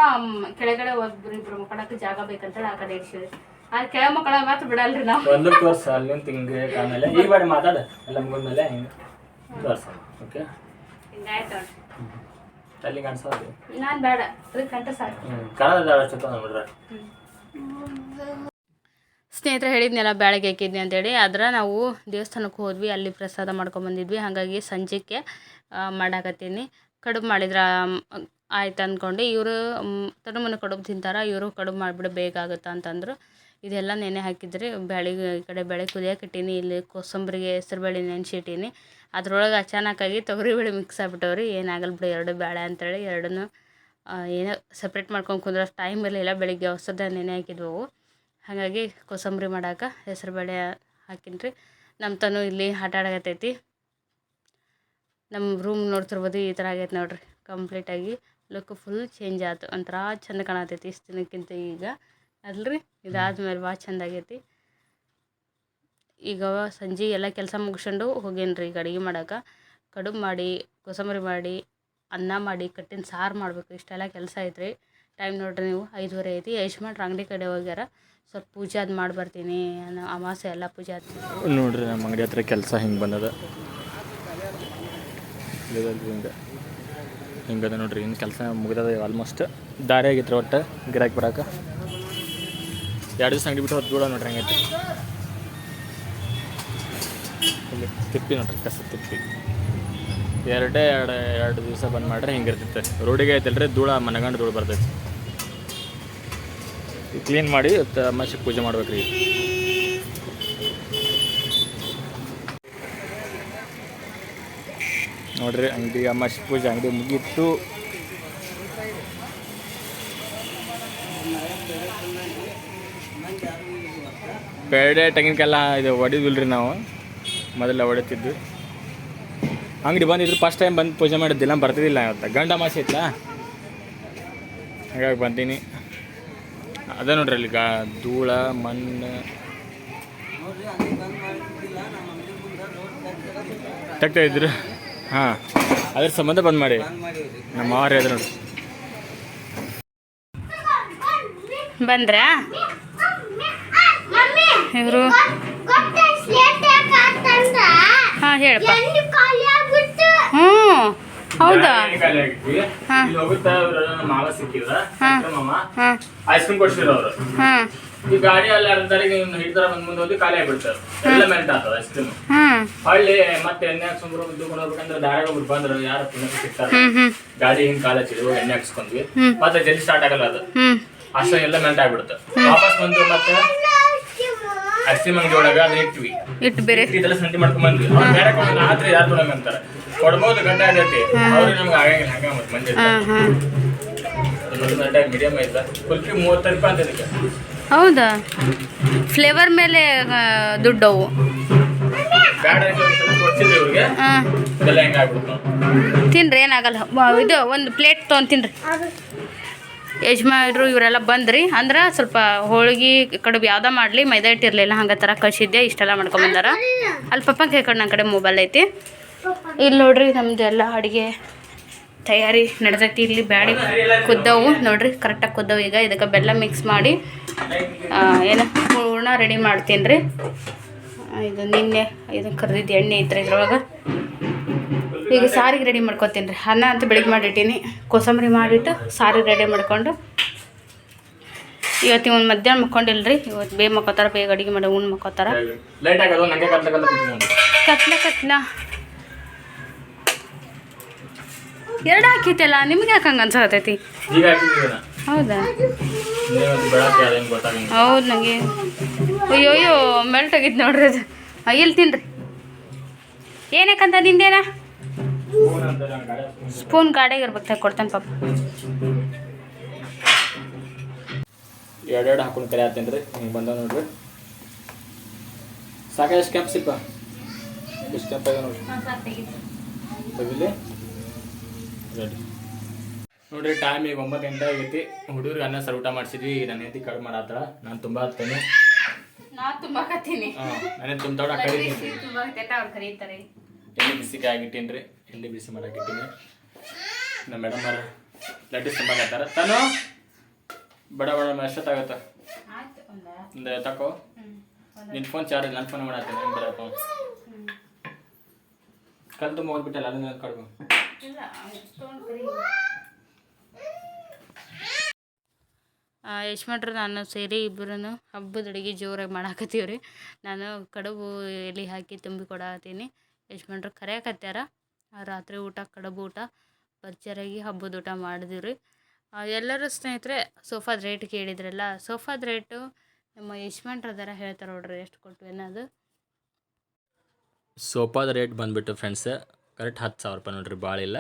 ಕೆಳಗಡೆ ಒಬ್ರು ಇಬ್ರು ಮಕ್ಕಳಕ್ಕೆ ಜಾಗ ಬೇಕಂತೇಳಿ ಆ ಕಡೆ ಇಡ್ಸಿದ್ರಿ. ಆ ಕೆಳ ಮಕ್ಕಳ ಮಾತ್ರ ಬಿಡಲ್ರಿ ನಾವು. ಒಂದು ತೋರ್ಸ ಅಲ್ಲಿ ತಿಂಗೆ ಆಮೇಲೆ. ಈ ಬಾಡಿ ಮಾತಾಡ ಎಲ್ಲ ಮುಗಿದ್ಮೇಲೆ ಹಿಂಗೆ ತೋರ್ಸ ಓಕೆ? ಹಿಂಗಾಯ್ತು ಅಲ್ಲಿ ಕಾಣಿಸೋದು ನಾನ್ ಬೇಡ ಅದಕ್ಕೆ ಕಂಟ ಸಾಕು. ಕನ್ನಡ ಅಷ್ಟು ನೋಡ್ರಿ ಸ್ನೇಹಿತರು ಹೇಳಿದ್ನೆಲ್ಲ ಬ್ಯಾಳಿಗೆ ಹಾಕಿದ್ನಿ ಅಂತೇಳಿ. ಆದ್ರೆ ನಾವು ದೇವಸ್ಥಾನಕ್ಕೆ ಹೋದ್ವಿ ಅಲ್ಲಿ ಪ್ರಸಾದ ಮಾಡ್ಕೊಂಬಂದಿದ್ವಿ ಹಾಗಾಗಿ ಸಂಜೆಗೆ ಮಾಡಾಕತ್ತೀನಿ. ಕಡುಬು ಮಾಡಿದ್ರೆ ಆಯ್ತು ಅಂದ್ಕೊಂಡು ಇವರು ತನುಮನ ಕಡುಬು ತಿಂತಾರೆ ಇವರು ಕಡುಬು ಮಾಡಿಬಿಡು ಬೇಗ ಆಗುತ್ತೆ ಅಂತಂದರು. ಇದೆಲ್ಲ ನೆನೆ ಹಾಕಿದ್ರೆ ಬ್ಯಾಳಿ ಈ ಕಡೆ ಬೇಳೆ ಕುದಿಯಕ್ಕೆ ಇಟ್ಟೀನಿ, ಇಲ್ಲಿ ಕೋಸಂಬರಿಗೆ ಹೆಸ್ರು ಬೇಳೆ ನೆನೆಸಿಟ್ಟೀನಿ ಅದ್ರೊಳಗೆ ಅಚಾನಕ್ಕಾಗಿ ತೊಗರಿಬೇಳೆ ಮಿಕ್ಸ್ ಆಗ್ಬಿಟ್ಟವ್ರಿ. ಏನಾಗಲ್ಲ ಬಿಡು, ಎರಡು ಬೇಳೆ ಅಂತೇಳಿ ಎರಡನ್ನೂ ಏನೋ ಸಪ್ರೇಟ್ ಮಾಡ್ಕೊಂಡು ಕುಂದ್ರೆ ಟೈಮ್ ಇರಲಿಲ್ಲ ಬೆಳಗ್ಗೆ ಹೊಸದ ನೆನೆ ಹಾಕಿದ್ವು. ಹಾಗಾಗಿ ಕೋಸಂಬರಿ ಮಾಡಾಕ ಹೆಸ್ರುಬೇಳೆ ಹಾಕಿನ್ರಿ. ನಮ್ಮ ತನು ಇಲ್ಲಿ ಆಟ ಆಡಕತ್ತೈತಿ. ನಮ್ಮ ರೂಮ್ ನೋಡ್ತಿರ್ಬೋದು, ಈ ಥರ ಆಗೈತೆ ನೋಡ್ರಿ. ಕಂಪ್ಲೀಟಾಗಿ ಲುಕ್ ಫುಲ್ ಚೇಂಜ್ ಆಯ್ತು ಒಂಥರ ಚಂದ ಕಾಣತೈತಿ ಇಷ್ಟು ದಿನಕ್ಕಿಂತ ಈಗ. ಅಲ್ರಿ? ಇದಾದ್ಮೇಲೆ ಭಾಳ ಚಂದ ಆಗೈತಿ ಈಗ ಸಂಜೆ ಎಲ್ಲ ಕೆಲಸ ಮುಗಿಸ್ಕೊಂಡು ಹೋಗೇನ್ರಿ ಈಗ ಅಡುಗೆ ಮಾಡೋಕೆ. ಕಡುಬು ಮಾಡಿ, ಕೋಸಂಬರಿ ಮಾಡಿ, ಅನ್ನ ಮಾಡಿ, ಕಟ್ಟಿನ ಸಾರು ಮಾಡಬೇಕು. ಇಷ್ಟೆಲ್ಲ ಕೆಲಸ ಐತ್ರಿ. ಟೈಮ್ ನೋಡ್ರಿ ನೀವು, ಐದುವರೆ ಐತಿ. ಯಜಮಾನ್ರು ಅಂಗಡಿ ಕಡೆ ಹೋಗ್ಯಾರ. ಸ್ವಲ್ಪ ಪೂಜೆ ಅದು ಮಾಡಿ ಬರ್ತೀನಿ. ಅಮಾಸೆ ಎಲ್ಲ ಪೂಜೆ ಆದ ನೋಡ್ರಿ, ನಮ್ಮ ಅಂಗಡಿ ಹತ್ರ ಕೆಲಸ ಹಿಂಗೆ ಬಂದದ. ಹಿಂಗೆ. ಹಿಂಗದ ನೋಡ್ರಿ ಇನ್ನು ಕೆಲಸ ಮುಗಿದದ ಆಲ್ಮೋಸ್ಟ್ ದಾರಿ ಆಗಿತ್ತು ಒಟ್ಟು, ಗಿರಾಕಿ ಬರಾಕ. ಎರಡು ದಿವಸ ಅಂಗಡಿ ಬಿಟ್ಟು ಹೊತ್ತು ಬಿಡೋ ನೋಡ್ರಿ ಹಂಗೈತಿ. ಇಲ್ಲಿ ತಿಪ್ಪಿ ನೋಡ್ರಿ, ಕಸ ತಿಪ್ಪಿ. ಎರಡೇ ಎರಡು ಎರಡು ದಿವಸ ಬಂದ್ ಮಾಡ್ರೆ ಹಿಂಗಿರ್ತೈತೆ. ರೋಡಿಗೆ ಐತಲ್ರಿ, ಧೂಳ, ಮನಗಂಡು ಧೂಳು ಬರ್ತೈತಿ. ಕ್ಲೀನ್ ಮಾಡಿ ಮಶಿ ಪೂಜೆ ಮಾಡ್ಬೇಕ್ರಿ. ನೋಡ್ರಿ, ಅಂಗಡಿ ಅಮಾಸೆ ಪೂಜೆ ಅಂಗಡಿ ಮುಗೀತು. ಪೇಡೆ ತೆಂಗಿನಕಾಯೆಲ್ಲ ಇದು ಹೊಡಿದಿಲ್ರಿ ನಾವು. ಮೊದಲ ಹೊಡಿತಿದ್ವಿ ಅಂಗಡಿ ಬಂದಿದ್ರು ಫಸ್ಟ್ ಟೈಮ್ ಬಂದು ಪೂಜೆ ಮಾಡಿದ್ದಿಲ್ಲ ಬರ್ತಿದ್ದಿಲ್ಲ ಇವತ್ತು. ಗಂಡ ಮಾಸಿ ಇತ್ತ ಹಾಗಾಗಿ ಬಂದೀನಿ. ಅದೇ ನೋಡ್ರಿ ಅಲ್ಲಿ ಗಾ, ಧೂಳ, ಮಣ್ಣು. ತೆಗ್ತಾ ಇದ್ರು. ಹಾಂ, ಅದ್ರ ಸಂಬಂಧ ಬಂದ್ ಮಾಡಿ. ನಮ್ಮ ಮಾವಾರ ಹೇಳಿದ್ರು ನೋಡಿ ಬಂದ್ರಾ? ಇವರು? ಹಾಂ ಹೇಳಪ್ಪ. ಹ್ಞೂ. ಹೌದಾ? ಐಸ್ ಕ್ರೀಮ್ ಕೊಡ್ಸಿದ್ರು ಅವರು ಈ ಗಾಡಿ ಅಲ್ಲಿ ಅರ್ಧರಿಗೆ ಹಿಡಿದಾರ ಬಂದ್ ಮುಂದೆ ಹೋಗಿ ಖಾಲಿ ಆಗ್ಬಿಡ್ತಾರೆ. ಎಲ್ಲ ಮೆಲ್ಟ್ ಆಗ್ತದ ಐಸ್ ಕ್ರೀಮ್ ಹಳ್ಳಿ ಮತ್ತೆ ಎಣ್ಣೆ ಹಾಕ್ಸ್ಕೊಂಡ್ರು ದುಡ್ಡು ಹೋಗ್ಬೇಕಂದ್ರೆ ದಾರಾಗ ಒಬ್ರು ಬಂದ್ರು ಯಾರು ಪುನಃ ಸಿಗ್ತಾರೆ. ಗಾಡಿ ಹಿಂಗ್ ಕಾಲ ಹಚ್ಚಿದ್ವಿ ಎಣ್ಣೆ ಹಾಕ್ಸ್ಕೊಂಡ್ವಿ. ಹ್ಮ್. ಮತ್ತೆ ಜಲ್ದಿ ಸ್ಟಾರ್ಟ್ ಆಗಲ್ಲ ಅದು. ಅಷ್ಟೇ ಅಷ್ಟ ಎಲ್ಲ ಮೆಲ್ಟ್ ಆಗ್ಬಿಡುತ್ತೆ. ವಾಪಸ್ ಬಂದ್ರು ಮತ್ತೆ ಒಳಗ ಅದನ್ನ ಇಟ್ವಿ. ಇಟ್ಟು ಬೇರೆ. ಇದೆಲ್ಲ ಸಂತಿ ಮಾಡ್ಕೊಂಡ್ ಬಂದ್ವಿ. ಅವ್ರು ಬೇರೆ ಕೊಡೋಣ ರಾತ್ರಿ ಯಾರು ಕೊಡಂಗ ಅಂತಾರೆ. ಕೊಡ್ಬೋದು ಗಂಟೆ ಆಗೈತಿ ಅವ್ರಿಗೆ ನಮ್ಗೆ ಆಗಂಗಿಲ್ಲ ಹಂಗ ಮತ್ತೆ ಮಂದಿ ಮೀಡಿಯಂ ಐತ ಕುಲ್ಫಿ ಮೂವತ್ತೈದು ರೂಪಾಯಿ ಅಂತ ಇದಕ್ಕೆ. ಹೌದಾ? ಫ್ಲೇವರ್ ಮೇಲೆ ದುಡ್ಡು ಅವು. ತಿನ್ರಿ ಏನಾಗಲ್ಲ. ಇದು ಒಂದು ಪ್ಲೇಟ್ ತೊಗೊಂಡು ತಿನ್ರಿ. ಯಜಮಾನ್ರು ಇವರೆಲ್ಲ ಬಂದ್ರಿ ಅಂದ್ರೆ ಸ್ವಲ್ಪ ಹೋಳ್ಗೆ ಕಡುಬು ಯಾವ್ದ ಮಾಡಲಿ, ಮೈದಾ ಇಟ್ಟಿರಲಿಲ್ಲ ಹಂಗೆ ಥರ ಕಳಿಸಿದ್ದೆ, ಇಷ್ಟೆಲ್ಲ ಮಾಡ್ಕೊಂಬಂದಾರ ಅಲ್ಲಿ ಪಪ್ಪ ಕೇಳ್ಕೊಂಡು ಕಡೆ ನನ್ನ ಕಡೆ ಮೊಬೈಲ್ ಐತಿ. ಇಲ್ಲಿ ನೋಡ್ರಿ ನಮ್ದು ಎಲ್ಲ ಅಡುಗೆ ತಯಾರಿ ನಡೆದೈತಿ, ಇಲ್ಲಿ ಬ್ಯಾಡಿ ಕುದ್ದವು ನೋಡ್ರಿ ಕರೆಕ್ಟಾಗಿ ಕುದ್ದವು ಈಗ. ಇದಕ್ಕೆ ಬೆಲ್ಲ ಮಿಕ್ಸ್ ಮಾಡಿ ಏನು ಹೂರ್ಣ ರೆಡಿ ಮಾಡ್ತೀನಿ ರೀ ಇದು ನಿನ್ನೆ ಇದು ಕರೆದಿದ್ದು ಎಣ್ಣೆ ಐತ್ರಿ ಇದ್ರೊಳಗೆ. ಈಗ ಸಾರಿಗೆ ರೆಡಿ ಮಾಡ್ಕೊತೀನಿ ರೀ. ಅನ್ನ ಅಂತ ಬೆಳಿಗ್ಗೆ ಮಾಡಿಟ್ಟೀನಿ. ಕೋಸಂಬರಿ ಮಾಡಿಟ್ಟು ಸಾರಿ ರೆಡಿ ಮಾಡ್ಕೊಂಡು ಇವತ್ತು ಒಂದು ಮಧ್ಯಾಹ್ನ ಮಕ್ಕೊಂಡಿಲ್ಲ ರೀ ಇವತ್ತು ಬೇಗ ಮಕ್ಕೋತಾರ ಬೇಗ ಅಡುಗೆ ಮಾಡಿ ಉಣ್ಣು ಮಕ್ಕೋತಾರ. ಕತ್ಲ ಕತ್ಲ ಎರಡು ಹಾಕಿತ್ತಲ್ಲ? ನಿಮ್ಗೆ ಯಾಕೆ ಹಂಗೆ ಅನ್ಸತೈತಿ? ಹೌದಾ? ಹೌದು ನನಗೆ ಅಯ್ಯೋಯ್ಯೋ ಅಯ್ಯೋ ಮೆಲ್ಟ್ ಆಗಿತ್ತು ನೋಡ್ರಿ ಅದು. ಇಲ್ಲಿ ತಿನ್ರಿ. ಏನಕ್ಕಂತ ನಿಂದೇನ? ಸ್ಪೂನ್ ಗಾಡಿಗೆ ಇರ್ಬೇಕು ಕೊಡ್ತಾನೆ ಪಾಪ. ಎರಡೆರಡು ಹಾಕೊಂಡು ಕರೆ ಆತೇನೆ ರೀ ಹಿಂಗೆ ಬಂದ ನೋಡ್ರಿ. ಸಾಕ ಎಷ್ಟು ಸಿಪ್ಪ ಎಷ್ಟು ಕೆಂಪ ನೋಡ್ರಿ? ತೆಗಿಲಿ. ರೆಡಿ ನೋಡ್ರಿ ಟೈಮ್ ಈಗ ಒಂಬತ್ತು ಗಂಟೆ ಆಗೈತಿ. ಹುಡುಗರಿಗೆ ಅನ್ನ ಸರ್ ಊಟ ಮಾಡಿಸಿದ್ವಿ ನನ್ನ ಹೆಂಡತಿ ಕಡಿಮೆ ಮಾಡತ್ತಾಳ ನಾನು ತುಂಬ ಹತ್ತೇನೆ. ನಾನು ತುಂಬಾ ಬಿಸಿಗೆ ಆಗಿಟ್ಟೀನಿ ರೀ ಎಲ್ಲಿ ಬಿಸಿ ಮಾಡಾಕಿಟ್ಟೀನಿ ನಮ್ಮ ಮೇಡಮ್ ಅವ್ರು ಲಡ್ಡು ತುಂಬಾಕತ್ತಾರ ತಾನು? ಬಡ ಬಡ ಎಷ್ಟೊತ್ತಾಗತ್ತ? ಒಂದ ತಕೋ. ನಿನ್ನ ಫೋನ್ ಚಾರ್ಜ್ ನನ್ನ ಫೋನ್ ಮಾಡತ್ತೀನಿ. ಹೆಂಗೆ ಬರಪ್ಪ ಕಲ್ ತುಂಬ ಹೋಗ್ಬಿಟ್ಟಲ್ಲ, ಅದನ್ನ ಕಡ್ಬು ಯಶ್ಮಟ್ರು ನಾನು ಸೇರಿ ಇಬ್ಬರೂ ಹಬ್ಬದ ಅಡುಗೆ ಜೋರಾಗಿ ಮಾಡಾಕತ್ತೀವಿ ರೀ ನಾನು ಕಡುಬು ಎಲೆ ಹಾಕಿ ತುಂಬಿ ಕೊಡಾಕತ್ತೀನಿ. ಯಶ್ಮಟ್ರು ಕರೆಯಕತ್ಯಾರ. ಆ ರಾತ್ರಿ ಊಟ ಕಡುಬು ಊಟ ಭರ್ಜರಿಯಾಗಿ ಹಬ್ಬದ ಊಟ ಮಾಡಿದ್ವಿ ರೀ ಎಲ್ಲರೂ ಸ್ನೇಹಿತರೆ ಸೋಫಾದ ರೇಟ್ ಕೇಳಿದ್ರಲ್ಲ ಸೋಫಾದ ರೇಟು ನಮ್ಮ ಯಶ್ವಂಟ್ರ ಅದಾರ ಹೇಳ್ತಾರೆ ನೋಡ್ರಿ ಎಷ್ಟು ಕೊಟ್ಟು ಅನ್ನೋದು. ಸೋಫಾದ ರೇಟ್ ಬಂದುಬಿಟ್ಟು ಫ್ರೆಂಡ್ಸ್ ಕರೆಕ್ಟ್ ಹತ್ತು ಸಾವಿರ ರೂಪಾಯಿ ನೋಡ್ರಿ ಭಾಳ ಇಲ್ಲ.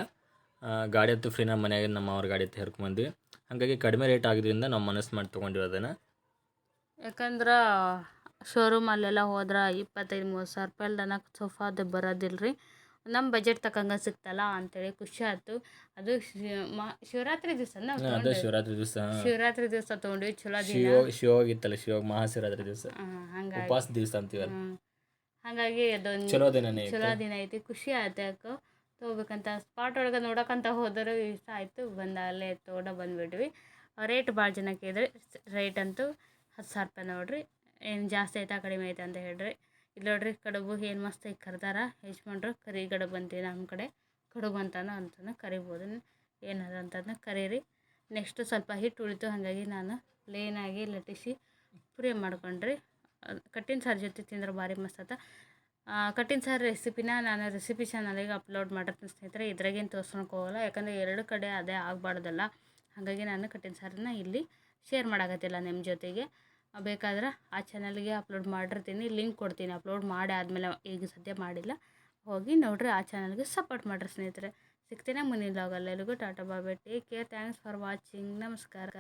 ಗಾಡಿ ಹತ್ತು ಫ್ರೀ ನಮ್ಮ ಮನೆಯಾಗ ನಮ್ಮ ಅವ್ರ ಗಾಡಿ ಹತ್ತು ಹೇರ್ಕೊಂಬಂದ್ವಿ ಹಾಗಾಗಿ ಕಡಿಮೆ ರೇಟ್ ಆಗಿದ್ದರಿಂದ ನಾವು ಮನಸ್ಸು ಮಾಡಿ ತೊಗೊಂಡಿರೋದನ್ನು ಯಾಕಂದ್ರೆ ಶೋರೂಮಲ್ಲೆಲ್ಲ ಹೋದ್ರೆ ಇಪ್ಪತ್ತೈದು ಮೂವತ್ತು ಸಾವಿರ ರೂಪಾಯಿ ತನಕ ಸೋಫಾದ ಬರೋದಿಲ್ಲ ರೀ ನಮ್ಮ ಬಜೆಟ್ ತಕ್ಕಂಗೆ ಸಿಗ್ತಲ್ಲ ಅಂತೇಳಿ ಖುಷಿ ಆಯ್ತು. ಅದು ಮಾ- ಶಿವರಾತ್ರಿ ದಿವಸ ಅದೇ ಶಿವರಾತ್ರಿ ದಿವಸ ಶಿವರಾತ್ರಿ ದಿವಸ ತೊಗೊಂಡ್ವಿ ಚಲೋ ದಿನ. ಶಿವ ಇತ್ತಲ್ಲ ಶಿವೋಗ ಮಹಾಶಿವರಾತ್ರಿ ದಿವಸ. ಹಂಗಾಗಿ. ಉಪವಾಸ ದಿವಸ ಅಂತೀವಲ್ಲ. ಹಾಗಾಗಿ ಅದೊಂದು ಚಲೋ ದಿನ ಚಲೋ ಐತೆ ದಿನ ಐತಿ ಖುಷಿ ಆಯ್ತು ಯಾಕೆ. ತಗೋಬೇಕಂತ ಸ್ಪಾಟ್ ಒಳಗೆ ನೋಡೋಕಂತ ಹೋದರೂ ಇಷ್ಟ ಆಯಿತು ಬಂದ ಅಲ್ಲೇ ತೋಡ ಬಂದುಬಿಟ್ವಿ. ರೇಟ್ ಭಾಳ ಜನ ಕೇಳಿದ್ರೆ ರೇಟ್ ಅಂತೂ ಹತ್ತು ಸಾವಿರ ರೂಪಾಯಿ ನೋಡ್ರಿ ಏನು ಜಾಸ್ತಿ ಆಯ್ತಾ ಕಡಿಮೆ ಆಯ್ತಾ ಅಂತ ಹೇಳ್ರಿ. ಇಲ್ಲಿ ನೋಡ್ರಿ ಕಡುಬು ಏನು ಮಸ್ತ್ ಈಗ ಕರ್ದಾರ. ಯಜಮಾನ್ರು ಕರಿ ಕಡುಬು ಅಂತೀವಿ ನಮ್ಮ ಕಡೆ. ಕಡುಬು ಅಂತಾನು ಅಂತಾನು ಕರಿಬೋದು. ಏನದ ಅಂತಂದು ಕರೀರಿ. ನೆಕ್ಸ್ಟ್ ಸ್ವಲ್ಪ ಹಿಟ್ಟು ಉಳಿತು, ಹಾಗಾಗಿ ನಾನು ಪ್ಲೇನಾಗಿ ಲಟ್ಟಿಸಿ ಪುರಿ ಮಾಡ್ಕೊಂಡ್ರಿ. ಕಟ್ಟಿನ ಸಾರು ಜೊತೆ ತಿಂದ್ರೆ ಭಾರಿ ಮಸ್ತ್ ಕಟ್ಟಿನ ಸಾರು ರೆಸಿಪಿನ ನಾನು ರೆಸಿಪಿ ಚಾನಲಿಗೆ ಅಪ್ಲೋಡ್ ಮಾಡಿರ್ತೀನಿ ಸ್ನೇಹಿತರೆ, ಇದ್ರಾಗೇನು ತೋರ್ಸ್ಕೊಳಕ್ಕೆ ಹೋಗಲ್ಲ. ಯಾಕಂದರೆ ಎರಡು ಕಡೆ ಅದೇ ಆಗಬಾರ್ದಲ್ಲ. ಹಾಗಾಗಿ ನಾನು ಕಟ್ಟಿನ ಸಾರನ್ನ ಇಲ್ಲಿ ಶೇರ್ ಮಾಡೋಕತ್ತಿಲ್ಲ ನಿಮ್ಮ ಜೊತೆಗೆ. ಬೇಕಾದ್ರೆ ಆ ಚಾನಲ್ಗೆ ಅಪ್ಲೋಡ್ ಮಾಡಿರ್ತೀನಿ ಲಿಂಕ್ ಕೊಡ್ತೀನಿ ಅಪ್ಲೋಡ್ ಮಾಡಿ ಆದಮೇಲೆ ಈಗ ಸದ್ಯ ಮಾಡಿಲ್ಲ. ಹೋಗಿ ನೋಡ್ರಿ, ಆ ಚಾನಲ್ಗೆ ಸಪೋರ್ಟ್ ಮಾಡಿರಿ ಸ್ನೇಹಿತರೆ. ಸಿಗ್ತೀನಿ ಮುಂದಿನ ಲಾಗಲ್ಲಿ tata ಬಾಬೆ take care thanks for watching ನಮಸ್ಕಾರ.